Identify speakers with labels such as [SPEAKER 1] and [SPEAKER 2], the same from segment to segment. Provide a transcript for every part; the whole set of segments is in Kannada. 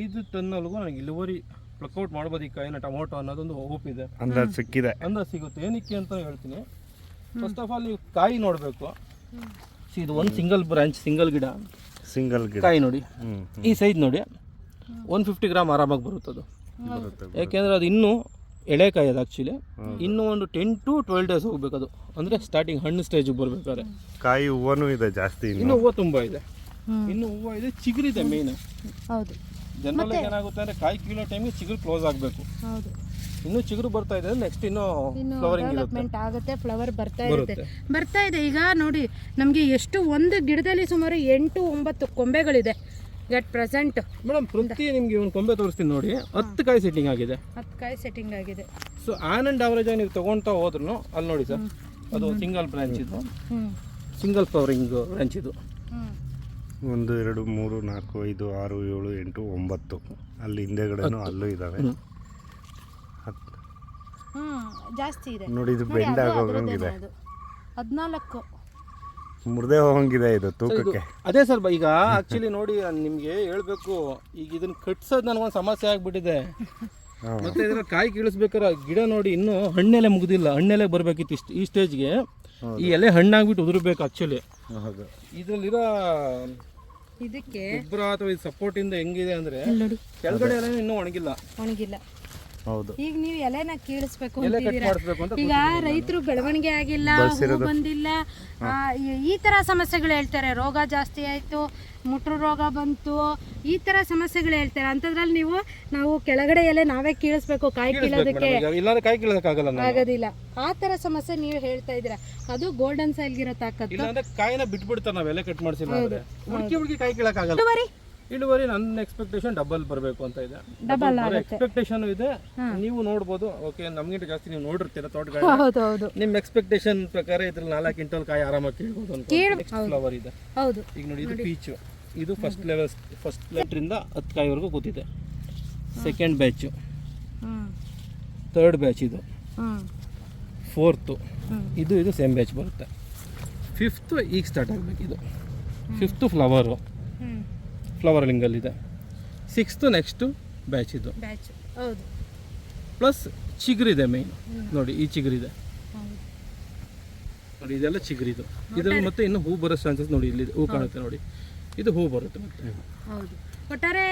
[SPEAKER 1] ಐದು ಟನ್ನಲ್ಗೂ ನನಗೆ ಇಳುವರಿ ಪ್ಲಕ್ಔಟ್ ಮಾಡ್ಬೋದು ಈ ಕಾಯಿನ ಟೊಮೊಟೊ ಅನ್ನೋದೊಂದು ಹೋಪ್ ಇದೆ.
[SPEAKER 2] ಅಂದಾಜು ಸಿಕ್ಕಿದೆ.
[SPEAKER 1] ಅಂದ್ರೆ ಸಿಗುತ್ತೆ. ಏನಕ್ಕೆ ಅಂತ ಹೇಳ್ತೀನಿ. ಫಸ್ಟ್ ಆಫ್ ಆಲ್ ನೀವು ಕಾಯಿ ನೋಡಬೇಕು. ಇದು ಒಂದು ಸಿಂಗಲ್ ಬ್ರಾಂಚ್ ಸಿಂಗಲ್ ಗಿಡ.
[SPEAKER 2] ಸಿಂಗಲ್ ಗಿಡ.
[SPEAKER 1] ಕಾಯಿ ನೋಡಿ. ಈ ಸೈಜ್ ನೋಡಿ. ಒನ್ ಫಿಫ್ಟಿ ಗ್ರಾಮ್ ಆರಾಮಾಗಿ ಬರುತ್ತೆ ಅದು. ಯಾಕೆಂದ್ರೆ ಅದು ಇನ್ನೂ ಎಳೆಕಾಯಿ ಅದು ಆ್ಯಕ್ಚುಲಿ ಇನ್ನೂ ಒಂದು ಟೆನ್ ಟು ಟ್ವೆಲ್ ಡೇಸ್ ಹೋಗ್ಬೇಕು ಅದು. ಅಂದರೆ ಸ್ಟಾರ್ಟಿಂಗ್ ಹಣ್ಣು ಸ್ಟೇಜಿಗೆ ಬರ್ಬೇಕಾದ್ರೆ.
[SPEAKER 2] ಕಾಯಿ ಹೂವನೂ ಇದೆ ಜಾಸ್ತಿ ಇನ್ನು.
[SPEAKER 1] ಇನ್ನು ಹೂವು ತುಂಬ ಇದೆ. ಇನ್ನು ಹೂವು ಇದೆ ಚಿಗುರಿದೆ ಮೇನ್
[SPEAKER 3] ಹೌದು.
[SPEAKER 1] ಜನರಲ್ ಏನಾಗುತ್ತೆ ಅಂದ್ರೆ ಕಾಯಿ ಕೀಳೋ ಟೈಮಿಗೆ ಚಿಗುರು ಕ್ಲೋಸ್ ಆಗಬೇಕು.
[SPEAKER 3] ಹೌದು.
[SPEAKER 1] ಇನ್ನು ಚಿಗುರು ಬರ್ತಾ ಇದೆ ನೆಕ್ಸ್ಟ್ ಇನ್ನು ಫ್ಲವರಿಂಗ್
[SPEAKER 3] ಡೆವಲಪ್ಮೆಂಟ್ ಆಗುತ್ತೆ ಫ್ಲವರ್ ಬರ್ತಾ ಇರುತ್ತೆ. ಬರ್ತಾ ಇದೆ. ಈಗ ನೋಡಿ ನಮಗೆ ಎಷ್ಟು ಒಂದು ಗಿಡದಲ್ಲಿ ಸುಮಾರು ಎಂಟು ಒಂಬತ್ತು ಕೊಂಬೆಗಳಿದೆ ಎಟ್ ಪ್ರೆಸೆಂಟ್
[SPEAKER 1] ಮೇಡಮ್ ಪ್ರತಿ ನಿಮಗೆ ಒಂದು ಕೊಂಬೆ ತೋರಿಸ್ತೀನಿ ನೋಡಿ. ಹತ್ತು ಕಾಯಿ ಸೆಟ್ಟಿಂಗ್ ಆಗಿದೆ.
[SPEAKER 3] ಹತ್ತು ಕಾಯಿ ಸೆಟ್ಟಿಂಗ್ ಆಗಿದೆ.
[SPEAKER 1] ಸೊ ಆನ್ ಅವರೇಜ್ ಆವರೇಜ್ ಆಗಿ ನೀವು ತಗೊಳ್ತಾ ಹೋದ್ರು ಅಲ್ಲಿ ನೋಡಿ ಸರ್ ಅದು ಸಿಂಗಲ್ ಬ್ರಾಂಚ್ ಇದು. ಸಿಂಗಲ್ ಫ್ಲವರಿಂಗ್ ಬ್ರಾಂಚ್ ಇದು.
[SPEAKER 2] ಒಂದು ಎರಡು ಮೂರು ನಾಲ್ಕು ಐದು ಆರು ಏಳು ಎಂಟು ಒಂಬತ್ತು. ಅಲ್ಲಿ ಹಿಂದೆಗಡೆನೂ ಅಲ್ಲೂ ಇದ್ದಾವೆ
[SPEAKER 3] ಜಾಸ್ತಿ ಇದೆ.
[SPEAKER 2] ನೋಡಿ ಇದು ಬೆಂಡ್
[SPEAKER 3] ಹದಿನಾಲ್ಕು.
[SPEAKER 2] ಮುರ್ದೇ ಹೋಗಂಗಿದೆ ಇದು ತೂಕಕ್ಕೆ.
[SPEAKER 1] ಅದೇ ಸರ್ ಈಗ ಆಕ್ಚುಲಿ ನೋಡಿ ನಿಮಗೆ ಹೇಳಬೇಕು ಈಗ ಇದನ್ನ ಕಟ್ಸೋದು ನನಗೊಂದು ಸಮಸ್ಯೆ ಆಗ್ಬಿಟ್ಟಿದೆ. ಮತ್ತೆ ಇದ್ರ ಕಾಯಿ ಕೀಳಿಸ್ಬೇಕಾರೆ ಗಿಡ ನೋಡಿ ಇನ್ನೂ ಹಣ್ಣೆಲೆ ಮುಗ್ದಿಲ್ಲ ಹಣ್ಣೆಲೆ ಬರ್ಬೇಕಿತ್ತು ಇಷ್ಟು ಈ ಸ್ಟೇಜ್ಗೆ ಈ ಎಲೆ ಹಣ್ಣಾಗ್ಬಿಟ್ಟು ಉದುರ್ಬೇಕು ಆಕ್ಚುಲಿ
[SPEAKER 2] ಹೌದು.
[SPEAKER 1] ಇದ್ರಲ್ಲಿರೋ
[SPEAKER 3] ಇದಕ್ಕೆ
[SPEAKER 1] ಗೊಬ್ಬರ ಅಥವಾ ಇದು ಸಪೋರ್ಟ್ ಇಂದ ಹೆಂಗಿದೆ ಅಂದ್ರೆ
[SPEAKER 3] ನೋಡಿ.
[SPEAKER 1] ಕೆಳಗಡೆ ಇನ್ನೂ ಒಣಗಿಲ್ಲ.
[SPEAKER 3] ಒಣಗಿಲ್ಲ.
[SPEAKER 2] ಹೌದು.
[SPEAKER 3] ಈಗ ನೀವು ಎಲೆನ ಕೀಳಿಸ್ಬೇಕು ಅಂತಿದ್ದೀರಾ? ಈಗ ರೈತರು ಬೆಳವಣಿಗೆ ಆಗಿಲ್ಲ ಹೂ ಬಂದಿಲ್ಲ. ಆ, ಈ- ಈ ತರ ಸಮಸ್ಯೆಗಳು ಹೇಳ್ತಾರೆ. ರೋಗ ಜಾಸ್ತಿ ಆಯ್ತು ಮುಟ್ರು ರೋಗ ಬಂತು ಈ ತರ ಸಮಸ್ಯೆಗಳು ಹೇಳ್ತಾರೆ. ಅಂತದ್ರಲ್ಲಿ ನೀವು ನಾವು ಕೆಳಗಡೆ ಎಲೆ ನಾವೇ ಕೀಳಿಸ್ಬೇಕು ಕಾಯಿ ಕೀಳೋದಕ್ಕೆ.
[SPEAKER 1] ಇಲ್ಲಾಂದ್ರೆ ಕಾಯಿ ಕೀಳೋದಕ್ಕಾಗಲ್ಲ
[SPEAKER 3] ಆಗೋದಿಲ್ಲ. ಆ ತರ ಸಮಸ್ಯೆ ನೀವು ಹೇಳ್ತಾ ಇದ್ದೀರಾ? ಅದು ಗೋಲ್ಡನ್ ಸೈಲ್ಗಿರೋ ತಾಕತ್ತು.
[SPEAKER 1] ಇಲ್ಲಾಂದ್ರೆ ಕಾಯಿನ ಬಿಟ್ಬಿಡ್ತಾರೆ ನಾವು ಎಲೆ ಕಟ್ ಮಾಡ್ಸಿಲ್ಲ ಅಂದ್ರೆ. ಹುಡುಕಿ ಹುಡುಕಿ ಕಾಯಿ ಕೀಳಕ್ಕಾಗಲ್ಲ.
[SPEAKER 3] ಇಳುವರಿ.
[SPEAKER 1] ಇಳುವರಿ ನನ್ನ ಎಕ್ಸ್ಪೆಕ್ಟೇಷನ್ ಡಬಲ್ ಬರಬೇಕು ಅಂತ ಇದೆ.
[SPEAKER 3] ಡಬಲ್
[SPEAKER 1] ಎಕ್ಸ್ಪೆಕ್ಟೇಷನ್ ಇದೆ. ನೀವು ನೋಡ್ಬೋದು. ಓಕೆ ನಮ್ಗಿಂತ ಜಾಸ್ತಿ ನೀವು ನೋಡಿರ್ತೀರ
[SPEAKER 3] ಹೌದು
[SPEAKER 1] ನಿಮ್ಮ ಎಕ್ಸ್ಪೆಕ್ಟೇಷನ್ ಪ್ರಕಾರ ಇದ್ರಲ್ಲಿ ನಾಲ್ಕು ಕ್ವಿಂಟಲ್ ಕಾಯಿ ಆರಾಮಾಗಿ ಕೇಳಬಹುದು ಅಂತ ಫ್ಲವರ್ ಇದೆ.
[SPEAKER 3] ಹೌದು.
[SPEAKER 1] ಈಗ ನೋಡಿ ಇದು ಪೀಚು ಇದು ಫಸ್ಟ್ ಲೆವೆಲ್ ಫಸ್ಟ್ ಲೆಟ್ರಿಂದ ಹತ್ತು ಕಾಯಿವರೆಗೂ ಕೂತಿದೆ. ಸೆಕೆಂಡ್ ಬ್ಯಾಚು ಥರ್ಡ್ ಬ್ಯಾಚ್ ಇದು. ಫೋರ್ತು ಇದು ಇದು ಸೇಮ್ ಬ್ಯಾಚ್ ಬರುತ್ತೆ. ಫಿಫ್ತು ಈಗ ಸ್ಟಾರ್ಟ್ ಆಗಬೇಕು ಇದು. ಫಿಫ್ತು ಫ್ಲವರು
[SPEAKER 3] ಹ್ಮ್
[SPEAKER 1] ಇದೆ ಸಿಕ್ಸ್ತು ನೆಕ್ಸ್ಟು ಬ್ಯಾಚ್ ಇದು.
[SPEAKER 3] ಬ್ಯಾಚ್ ಹೌದು.
[SPEAKER 1] ಪ್ಲಸ್ ಚಿಗುರಿದೆ ಮೇಯ್ನ್ ನೋಡಿ ಈ ಚಿಗುರಿದೆ. ನೋಡಿ ಇದೆಲ್ಲ ಚಿಗುರಿದು. ಇದರಲ್ಲಿ ಮತ್ತೆ ಇನ್ನು ಹೂ ಬರೋ ಚಾನ್ಸಸ್ ನೋಡಿ ಇಲ್ಲಿ ಹೂ ಕಾಣುತ್ತೆ ನೋಡಿ. ಇದು ಹೂ ಬರುತ್ತೆ ಮತ್ತೆ.
[SPEAKER 3] ಹೌದು. ಒಟ್ಟಾರೆ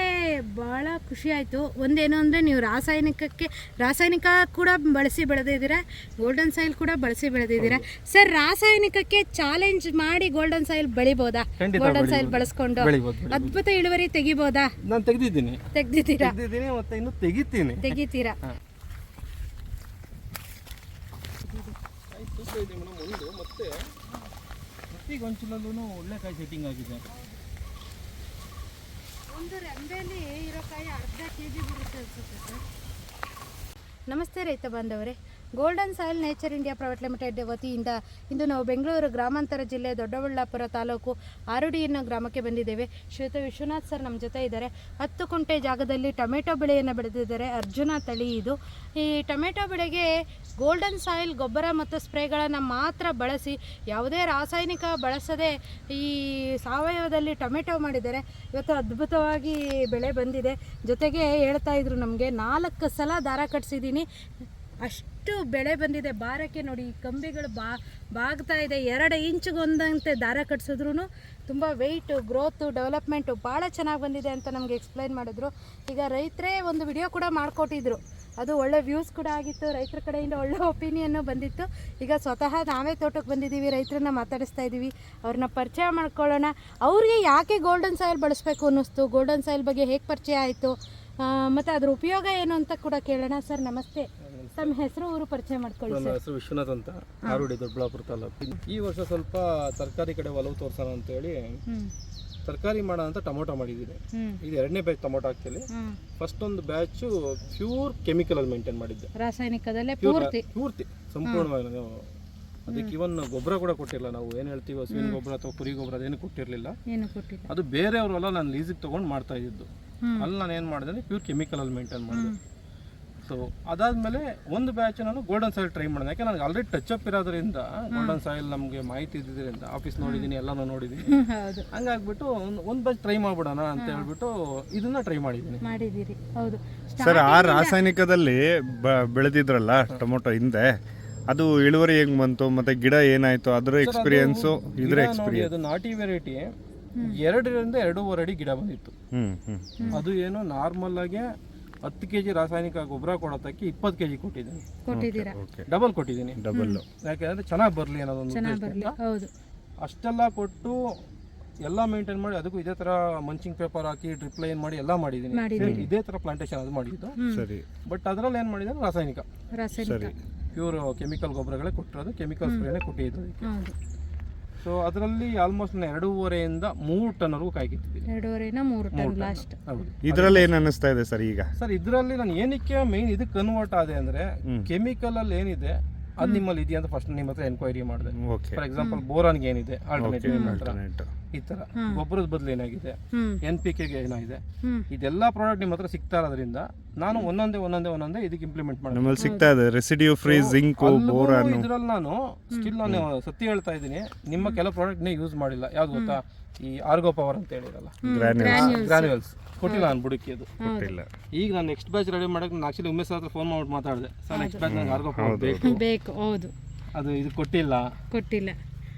[SPEAKER 3] ಭಾಳ ಖುಷಿ ಆಯಿತು. ಒಂದೇನು ಅಂದರೆ ನೀವು ರಾಸಾಯನಿಕಕ್ಕೆ ರಾಸಾಯನಿಕ ಕೂಡ ಬಳಸಿ ಬೆಳೆದಿದ್ದೀರಾ? ಗೋಲ್ಡನ್ ಸಾಯಿಲ್ ಕೂಡ ಬಳಸಿ ಬೆಳೆದಿದ್ದೀರಾ? ಸರ್ ರಾಸಾಯನಿಕಕ್ಕೆ ಚಾಲೆಂಜ್ ಮಾಡಿ ಗೋಲ್ಡನ್ ಸಾಯಿಲ್ ಬೆಳಿಬೋದಾ? ಗೋಲ್ಡನ್ ಸಾಯಿಲ್ ಬಳಸ್ಕೊಂಡು. ಅದ್ಭುತ ಇಳುವರಿ ತೆಗಿಬೋದಾ?
[SPEAKER 1] ನಾನು ತೆಗೆದಿದ್ದೀನಿ.
[SPEAKER 3] ತೆಗ್ದಿದ್ದೀರಾ?
[SPEAKER 1] ಮತ್ತೆ ಇನ್ನು ತೆಗಿತೀನಿ.
[SPEAKER 3] ತೆಗಿತೀರಾ?
[SPEAKER 1] ಒಳ್ಳೆ ಕಾಯಿ ಸೆಟ್ಟಿಂಗ್ ಆಗಿದೆ.
[SPEAKER 3] ಇರೋ ಕಾಯಿ ಅರ್ಧ ಕೆ ಜಿ ಸರ್. ನಮಸ್ತೆ ರೈತ ಬಾಂಧವರೇ. Golden soil nature India private limited ವತಿಯಿಂದ ಇಂದು ನಾವು ಬೆಂಗಳೂರು ಗ್ರಾಮಾಂತರ ಜಿಲ್ಲೆ ದೊಡ್ಡಬಳ್ಳಾಪುರ ತಾಲೂಕು ಆರುಡಿ ಅನ್ನೋ ಗ್ರಾಮಕ್ಕೆ ಬಂದಿದ್ದೇವೆ. ಶ್ವೇತ ವಿಶ್ವನಾಥ್ ಸರ್ ನಮ್ಮ ಜೊತೆ ಇದ್ದಾರೆ. ಹತ್ತು ಕುಂಟೆ ಜಾಗದಲ್ಲಿ ಟೊಮೆಟೊ ಬೆಳೆಯನ್ನು ಬೆಳೆದಿದ್ದಾರೆ ಅರ್ಜುನ ತಳಿ ಇದು. ಈ ಟೊಮೆಟೊ ಬೆಳೆಗೆ ಗೋಲ್ಡನ್ ಸಾಯಿಲ್ ಗೊಬ್ಬರ ಮತ್ತು ಸ್ಪ್ರೇಗಳನ್ನು ಮಾತ್ರ ಬಳಸಿ ಯಾವುದೇ ರಾಸಾಯನಿಕ ಬಳಸದೆ ಈ ಸಾವಯವದಲ್ಲಿ ಟೊಮೆಟೊ ಮಾಡಿದ್ದಾರೆ. ಇವತ್ತು ಅದ್ಭುತವಾಗಿ ಬೆಳೆ ಬಂದಿದೆ. ಜೊತೆಗೆ ಹೇಳ್ತಾ ಇದ್ರು ನಮಗೆ ನಾಲ್ಕು ಸಲ ದಾರ ಕಟ್ಸಿದ್ದೀನಿ. ಅಷ್ಟು ಬೆಳೆ ಬಂದಿದೆ. ಬಾರಕ್ಕೆ ನೋಡಿ ಈ ಕಂಬಿಗಳು ಬಾ, ಬಾಗ್ತಾ ಇದೆ. ಎರಡು ಇಂಚ್ಗೊಂದಂತೆ ದಾರ ಕಟ್ಸಿದ್ರು ತುಂಬ ವೆಯ್ಟು ಗ್ರೋತು ಡೆವಲಪ್ಮೆಂಟು ಭಾಳ ಚೆನ್ನಾಗಿ ಬಂದಿದೆ ಅಂತ ನಮಗೆ ಎಕ್ಸ್ಪ್ಲೈನ್ ಮಾಡಿದ್ರು. ಈಗ ರೈತರೇ ಒಂದು ವಿಡಿಯೋ ಕೂಡ ಮಾಡಿಕೊಟ್ಟಿದ್ರು. ಅದು ಒಳ್ಳೆ ವ್ಯೂಸ್ ಕೂಡ ಆಗಿತ್ತು. ರೈತರ ಕಡೆಯಿಂದ ಒಳ್ಳೆ ಒಪಿನಿಯನ್ನು ಬಂದಿತ್ತು. ಈಗ ಸ್ವತಃ ನಾವೇ ತೋಟಕ್ಕೆ ಬಂದಿದ್ದೀವಿ, ರೈತರನ್ನ ಮಾತಾಡಿಸ್ತಾ ಇದ್ದೀವಿ. ಅವ್ರನ್ನ ಪರಿಚಯ ಮಾಡ್ಕೊಳ್ಳೋಣ. ಅವ್ರಿಗೆ ಯಾಕೆ ಗೋಲ್ಡನ್ ಸಾಯಿಲ್ ಬಳಸಬೇಕು ಅನ್ನಿಸ್ತು? ಗೋಲ್ಡನ್ ಸಾಯಿಲ್ ಬಗ್ಗೆ ಹೇಗೆ ಪರಿಚಯ ಆಯಿತು? ಮತ್ತು ಅದ್ರ ಉಪಯೋಗ ಏನು ಅಂತ ಕೂಡ ಕೇಳೋಣ. ಸರ್, ನಮಸ್ತೆ. ತಮ್ಮ ಹೆಸರು ಊರು ಪರಿಚಯ ಮಾಡ್ಕೊಳ್ಳಿ
[SPEAKER 1] ನನ್ನ ಹೆಸರು ವಿಶ್ವನಾಥ್ ಅಂತ ಆರುಡಿ ದೊಡ್ಡಬಳ್ಳಾಪುರ ತಾಲೂಕು. ಈ ವರ್ಷ ಸ್ವಲ್ಪ ತರಕಾರಿ ಕಡೆ ಒಲವು ತೋರ್ಸೋಣ ಅಂತ
[SPEAKER 3] ಹೇಳಿ
[SPEAKER 1] ತರಕಾರಿ ಮಾಡೋಣ ಅಂತ ಟೊಮೊಟೊ ಮಾಡಿದ್ದೀನಿ. ಇದು ಎರಡನೇ ಬ್ಯಾಚ್ ಟೊಮೊಟೊ
[SPEAKER 3] ಹಾಕ್ತೀನಿ.
[SPEAKER 1] ಫಸ್ಟ್ ಒಂದು ಬ್ಯಾಚು ಪ್ಯೂರ್ ಕೆಮಿಕಲ್ ಅಲ್ಲಿ ಮೇಂಟೈನ್ ಮಾಡಿದ್ದೆ.
[SPEAKER 3] ರಾಸಾಯನಿಕದಲ್ಲೇ ಪೂರ್ತಿ.
[SPEAKER 1] ಪೂರ್ತಿ ಸಂಪೂರ್ಣವಾಗಿ ನಾವು ಅದಕ್ಕೆ ಇವನ್ ಗೊಬ್ಬರ ಕೂಡ ಕೊಟ್ಟಿಲ್ಲ ನಾವು. ಏನ್ ಹೇಳ್ತೀವಿ ಹಸುವಿನ ಗೊಬ್ಬರ ಅಥವಾ ಕುರಿ ಗೊಬ್ಬರ ಅದೇನು ಕೊಟ್ಟಿರಲಿಲ್ಲ. ಅದು ಬೇರೆಯವರೆಲ್ಲ ನಾನು ಲೀಸಿಗೆ ತಗೊಂಡು ಮಾಡ್ತಾ
[SPEAKER 3] ಇದ್ದು.
[SPEAKER 1] ಅಲ್ಲಿ ನಾನು ಏನು ಮಾಡಿದೆ ಪ್ಯೂರ್ ಕೆಮಿಕಲ್ ಅಲ್ಲಿ ಮೇಂಟೈನ್ ಮಾಡಿದೆ. ಆಯಿತು ಅದಾದಮೇಲೆ ಒಂದು ಬ್ಯಾಚ್ ನಾನು ಗೋಲ್ಡನ್ ಸಾಯಿಲ್ ಟ್ರೈ ಮಾಡಿದೆ. ಯಾಕೆ ನನಗೆ ಆಲ್ರೆಡಿ ಟಚ್ ಅಪ್ ಇರೋದ್ರಿಂದ ಗೋಲ್ಡನ್ ಸಾಯಿಲ್ ನಮಗೆ ಮಾಹಿತಿ ಇದ್ದಿದ್ದರಿಂದ ಆಫೀಸ್ ನೋಡಿದ್ದೀನಿ ಎಲ್ಲನೂ ನೋಡಿದ್ದೀನಿ
[SPEAKER 3] ಹೌದು.
[SPEAKER 1] ಹಂಗಾಗ್ಬಿಟ್ಟು ಒಂದು ಬ್ಯಾಚ್ ಟ್ರೈ ಮಾಡ್ಬಿಡೋಣ ಅಂತ ಹೇಳ್ಬಿಟ್ಟು ಇದನ್ನ ಟ್ರೈ ಮಾಡಿದ್ದೀನಿ
[SPEAKER 3] ಮಾಡಿದ್ದೀರಿ. ಹೌದು.
[SPEAKER 2] ಸರ್ ಆ ರಾಸಾಯನಿಕದಲ್ಲಿ ಬೆಳೆದಿದ್ರಲ್ಲ ಟೊಮೊಟೊ ಹಿಂದೆ ಅದು ಇಳುವರಿ ಹೆಂಗ್ ಬಂತು ಮತ್ತೆ ಗಿಡ ಏನಾಯ್ತು ಅದರ ಎಕ್ಸ್ಪೀರಿಯನ್ಸ್ ಇದ್ರ ಎಕ್ಸ್ಪೀರಿಯನ್ಸ್
[SPEAKER 1] ಅದು ನಾಟಿ ವೆರೈಟಿ ಎರಡರಿಂದ ಎರಡೂವರೆ ಅಡಿ ಗಿಡ ಬಂದಿತ್ತು. ಅದು ಏನು ನಾರ್ಮಲ್ ಆಗಿ ಹತ್ತು ಕೆ ಜಿ ರಾಸಾಯನಿಕ ಗೊಬ್ಬರ ಕೊಡೋದಕ್ಕೆ ಇಪ್ಪತ್ತು ಕೆ ಜಿ ಕೊಟ್ಟಿದ್ದೀನಿ.
[SPEAKER 3] ಕೊಟ್ಟಿದ್ದೀರಾ?
[SPEAKER 1] ಡಬಲ್ ಕೊಟ್ಟಿದ್ದೀನಿ.
[SPEAKER 2] ಡಬಲ್
[SPEAKER 1] ಯಾಕೆಂದ್ರೆ ಚೆನ್ನಾಗಿ ಬರಲಿ ಅನ್ನೋದೊಂದು
[SPEAKER 3] ಚೆನ್ನಾಗಿ ಬರಲಿ ಹೌದು.
[SPEAKER 1] ಅಷ್ಟೆಲ್ಲ ಕೊಟ್ಟು ಎಲ್ಲ ಮೇಂಟೈನ್ ಮಾಡಿ ಅದಕ್ಕೂ ಇದೇ ತರ ಮಂಚಿಂಗ್ ಪೇಪರ್ ಹಾಕಿ ಡ್ರಿಪ್ ಲೈನ್ ಮಾಡಿ ಎಲ್ಲ ಮಾಡಿದ್ದೀನಿ. ಇದೇ ತರ ಪ್ಲಾಂಟೇಶನ್ ಅದು ಮಾಡಿದ್ದು.
[SPEAKER 2] ಸರಿ.
[SPEAKER 1] ಬಟ್ ಅದರಲ್ಲಿ ಏನು ಮಾಡಿದ್ರೆ ರಾಸಾಯನಿಕ. ಪ್ಯೂರ್ ಕೆಮಿಕಲ್ ಗೊಬ್ಬರಗಳೇ ಕೊಟ್ಟಿರೋದು ಕೆಮಿಕಲ್ ಸ್ಪ್ರೇನೇ ಕೊಟ್ಟಿದ್ದು
[SPEAKER 3] ಹೌದು.
[SPEAKER 1] ಸೊ ಅದರಲ್ಲಿ ಆಲ್ಮೋಸ್ಟ್ ನಾನು ಎರಡೂವರೆಯಿಂದ ಮೂರು ಟನ್ವರೆಗೂ ಕಾಯಿ ಕಿತ್ತಿದ್ದೀನಿ
[SPEAKER 3] ಎರಡೂವರೆನ ಮೂರು ಟನ್ ಲಾಸ್ಟ್
[SPEAKER 1] ಹೌದು.
[SPEAKER 2] ಇದರಲ್ಲಿ ಏನ್ ಅನಿಸ್ತಾ ಇದೆ ಸರ್ ಈಗ?
[SPEAKER 1] ಸರ್ ಇದರಲ್ಲಿ ನಾನು ಏನಕ್ಕೆ ಮೈನ್ ಇದಕ್ಕೆ ಕನ್ವರ್ಟ್ ಆದೆ ಅಂದ್ರೆ ಕೆಮಿಕಲ್ ಅಲ್ಲಿ ಏನಿದೆ ಅದು ನಿಮ್ಮಲ್ಲಿ ಇದೆಯಾ ಅಂತ ಫಸ್ಟ್ ನಿಮ್ಮ ಹತ್ರ ಎನ್ಕ್ವೈರಿ ಮಾಡಿದೆ.
[SPEAKER 2] ಓಕೆ
[SPEAKER 1] ಫಾರ್ ಎಕ್ಸಾಂಪಲ್ ಬೋರಾನ್ಗೆ ಏನಿದೆ? ಆಲ್ಟರ್ನೇಟಿವ್ ನಿಮ್ಮ ಹತ್ರ.
[SPEAKER 2] ಆಲ್ಟರ್ನೇಟ್
[SPEAKER 1] ಈ ತರ. ಗೊಬ್ಬರದ ಬದಲು ಏನಾಗಿದೆ? ಎನ್ ಪಿ ಕೆಗೆ ಏನಾಗಿದೆ? ಇದೆಲ್ಲ ಪ್ರಾಡಕ್ಟ್ ನಿಮ್ಮ ಹತ್ರ ಸಿಗ್ತಾ ಇರೋದ್ರಿಂದ ನಾನು ಒಂದೊಂದೇ ಒಂದೊಂದೇ ಒಂದೊಂದೇ ಇದಕ್ಕೆ ಇಂಪ್ಲಿಮೆಂಟ್
[SPEAKER 2] ಮಾಡಿದೆ. ಸಿಗ್ತಾ ಇದೆ. Residue free zinc boron.
[SPEAKER 1] ಇದ್ರಲ್ಲಿ ನಾನು ಸ್ಟಿಲ್ ನಾನು ಸತ್ಯ ಹೇಳ್ತಾ ಇದ್ದೀನಿ. ನಿಮ್ಮ ಕೆಲವು ಪ್ರಾಡಕ್ಟ್ ನೇ ಯೂಸ್ ಮಾಡಿಲ್ಲ. ಯಾವ್ದು ಗೊತ್ತಾ? ಈ ಆರ್ಗೋ ಪವರ್ ಅಂತ ಹೇಳಿರಲ್ಲ ಗ್ರಾನ್ಯೂಲ್ಸ್ ಕೊಟ್ಟಿಲ್ಲ ನಾನು ಬುಡಕ್ಕೆ ಅದು.
[SPEAKER 2] ಕೊಟ್ಟಿಲ್ಲ.
[SPEAKER 1] ಈಗ ನಾನು ನೆಕ್ಸ್ಟ್ ಬ್ಯಾಚ್ ರೆಡಿ ಮಾಡಕ್ಕೆ ನಾನು ಆಕ್ಚುಲಿ ಉಮೇಶ್ ಹತ್ರ ಫೋನ್ ಮಾಡ್ಬಿಟ್ಟು ಮಾತಾಡಿದೆ. ಸರ್ ನೆಕ್ಸ್ಟ್ ಬ್ಯಾಚ್ ನಂಗೆ ಆರ್ಗೋ ಬೇಕು.
[SPEAKER 3] ಬೇಕು ಹೌದು.
[SPEAKER 1] ಅದು ಇದು ಕೊಟ್ಟಿಲ್ಲ.
[SPEAKER 3] ಕೊಟ್ಟಿಲ್ಲ.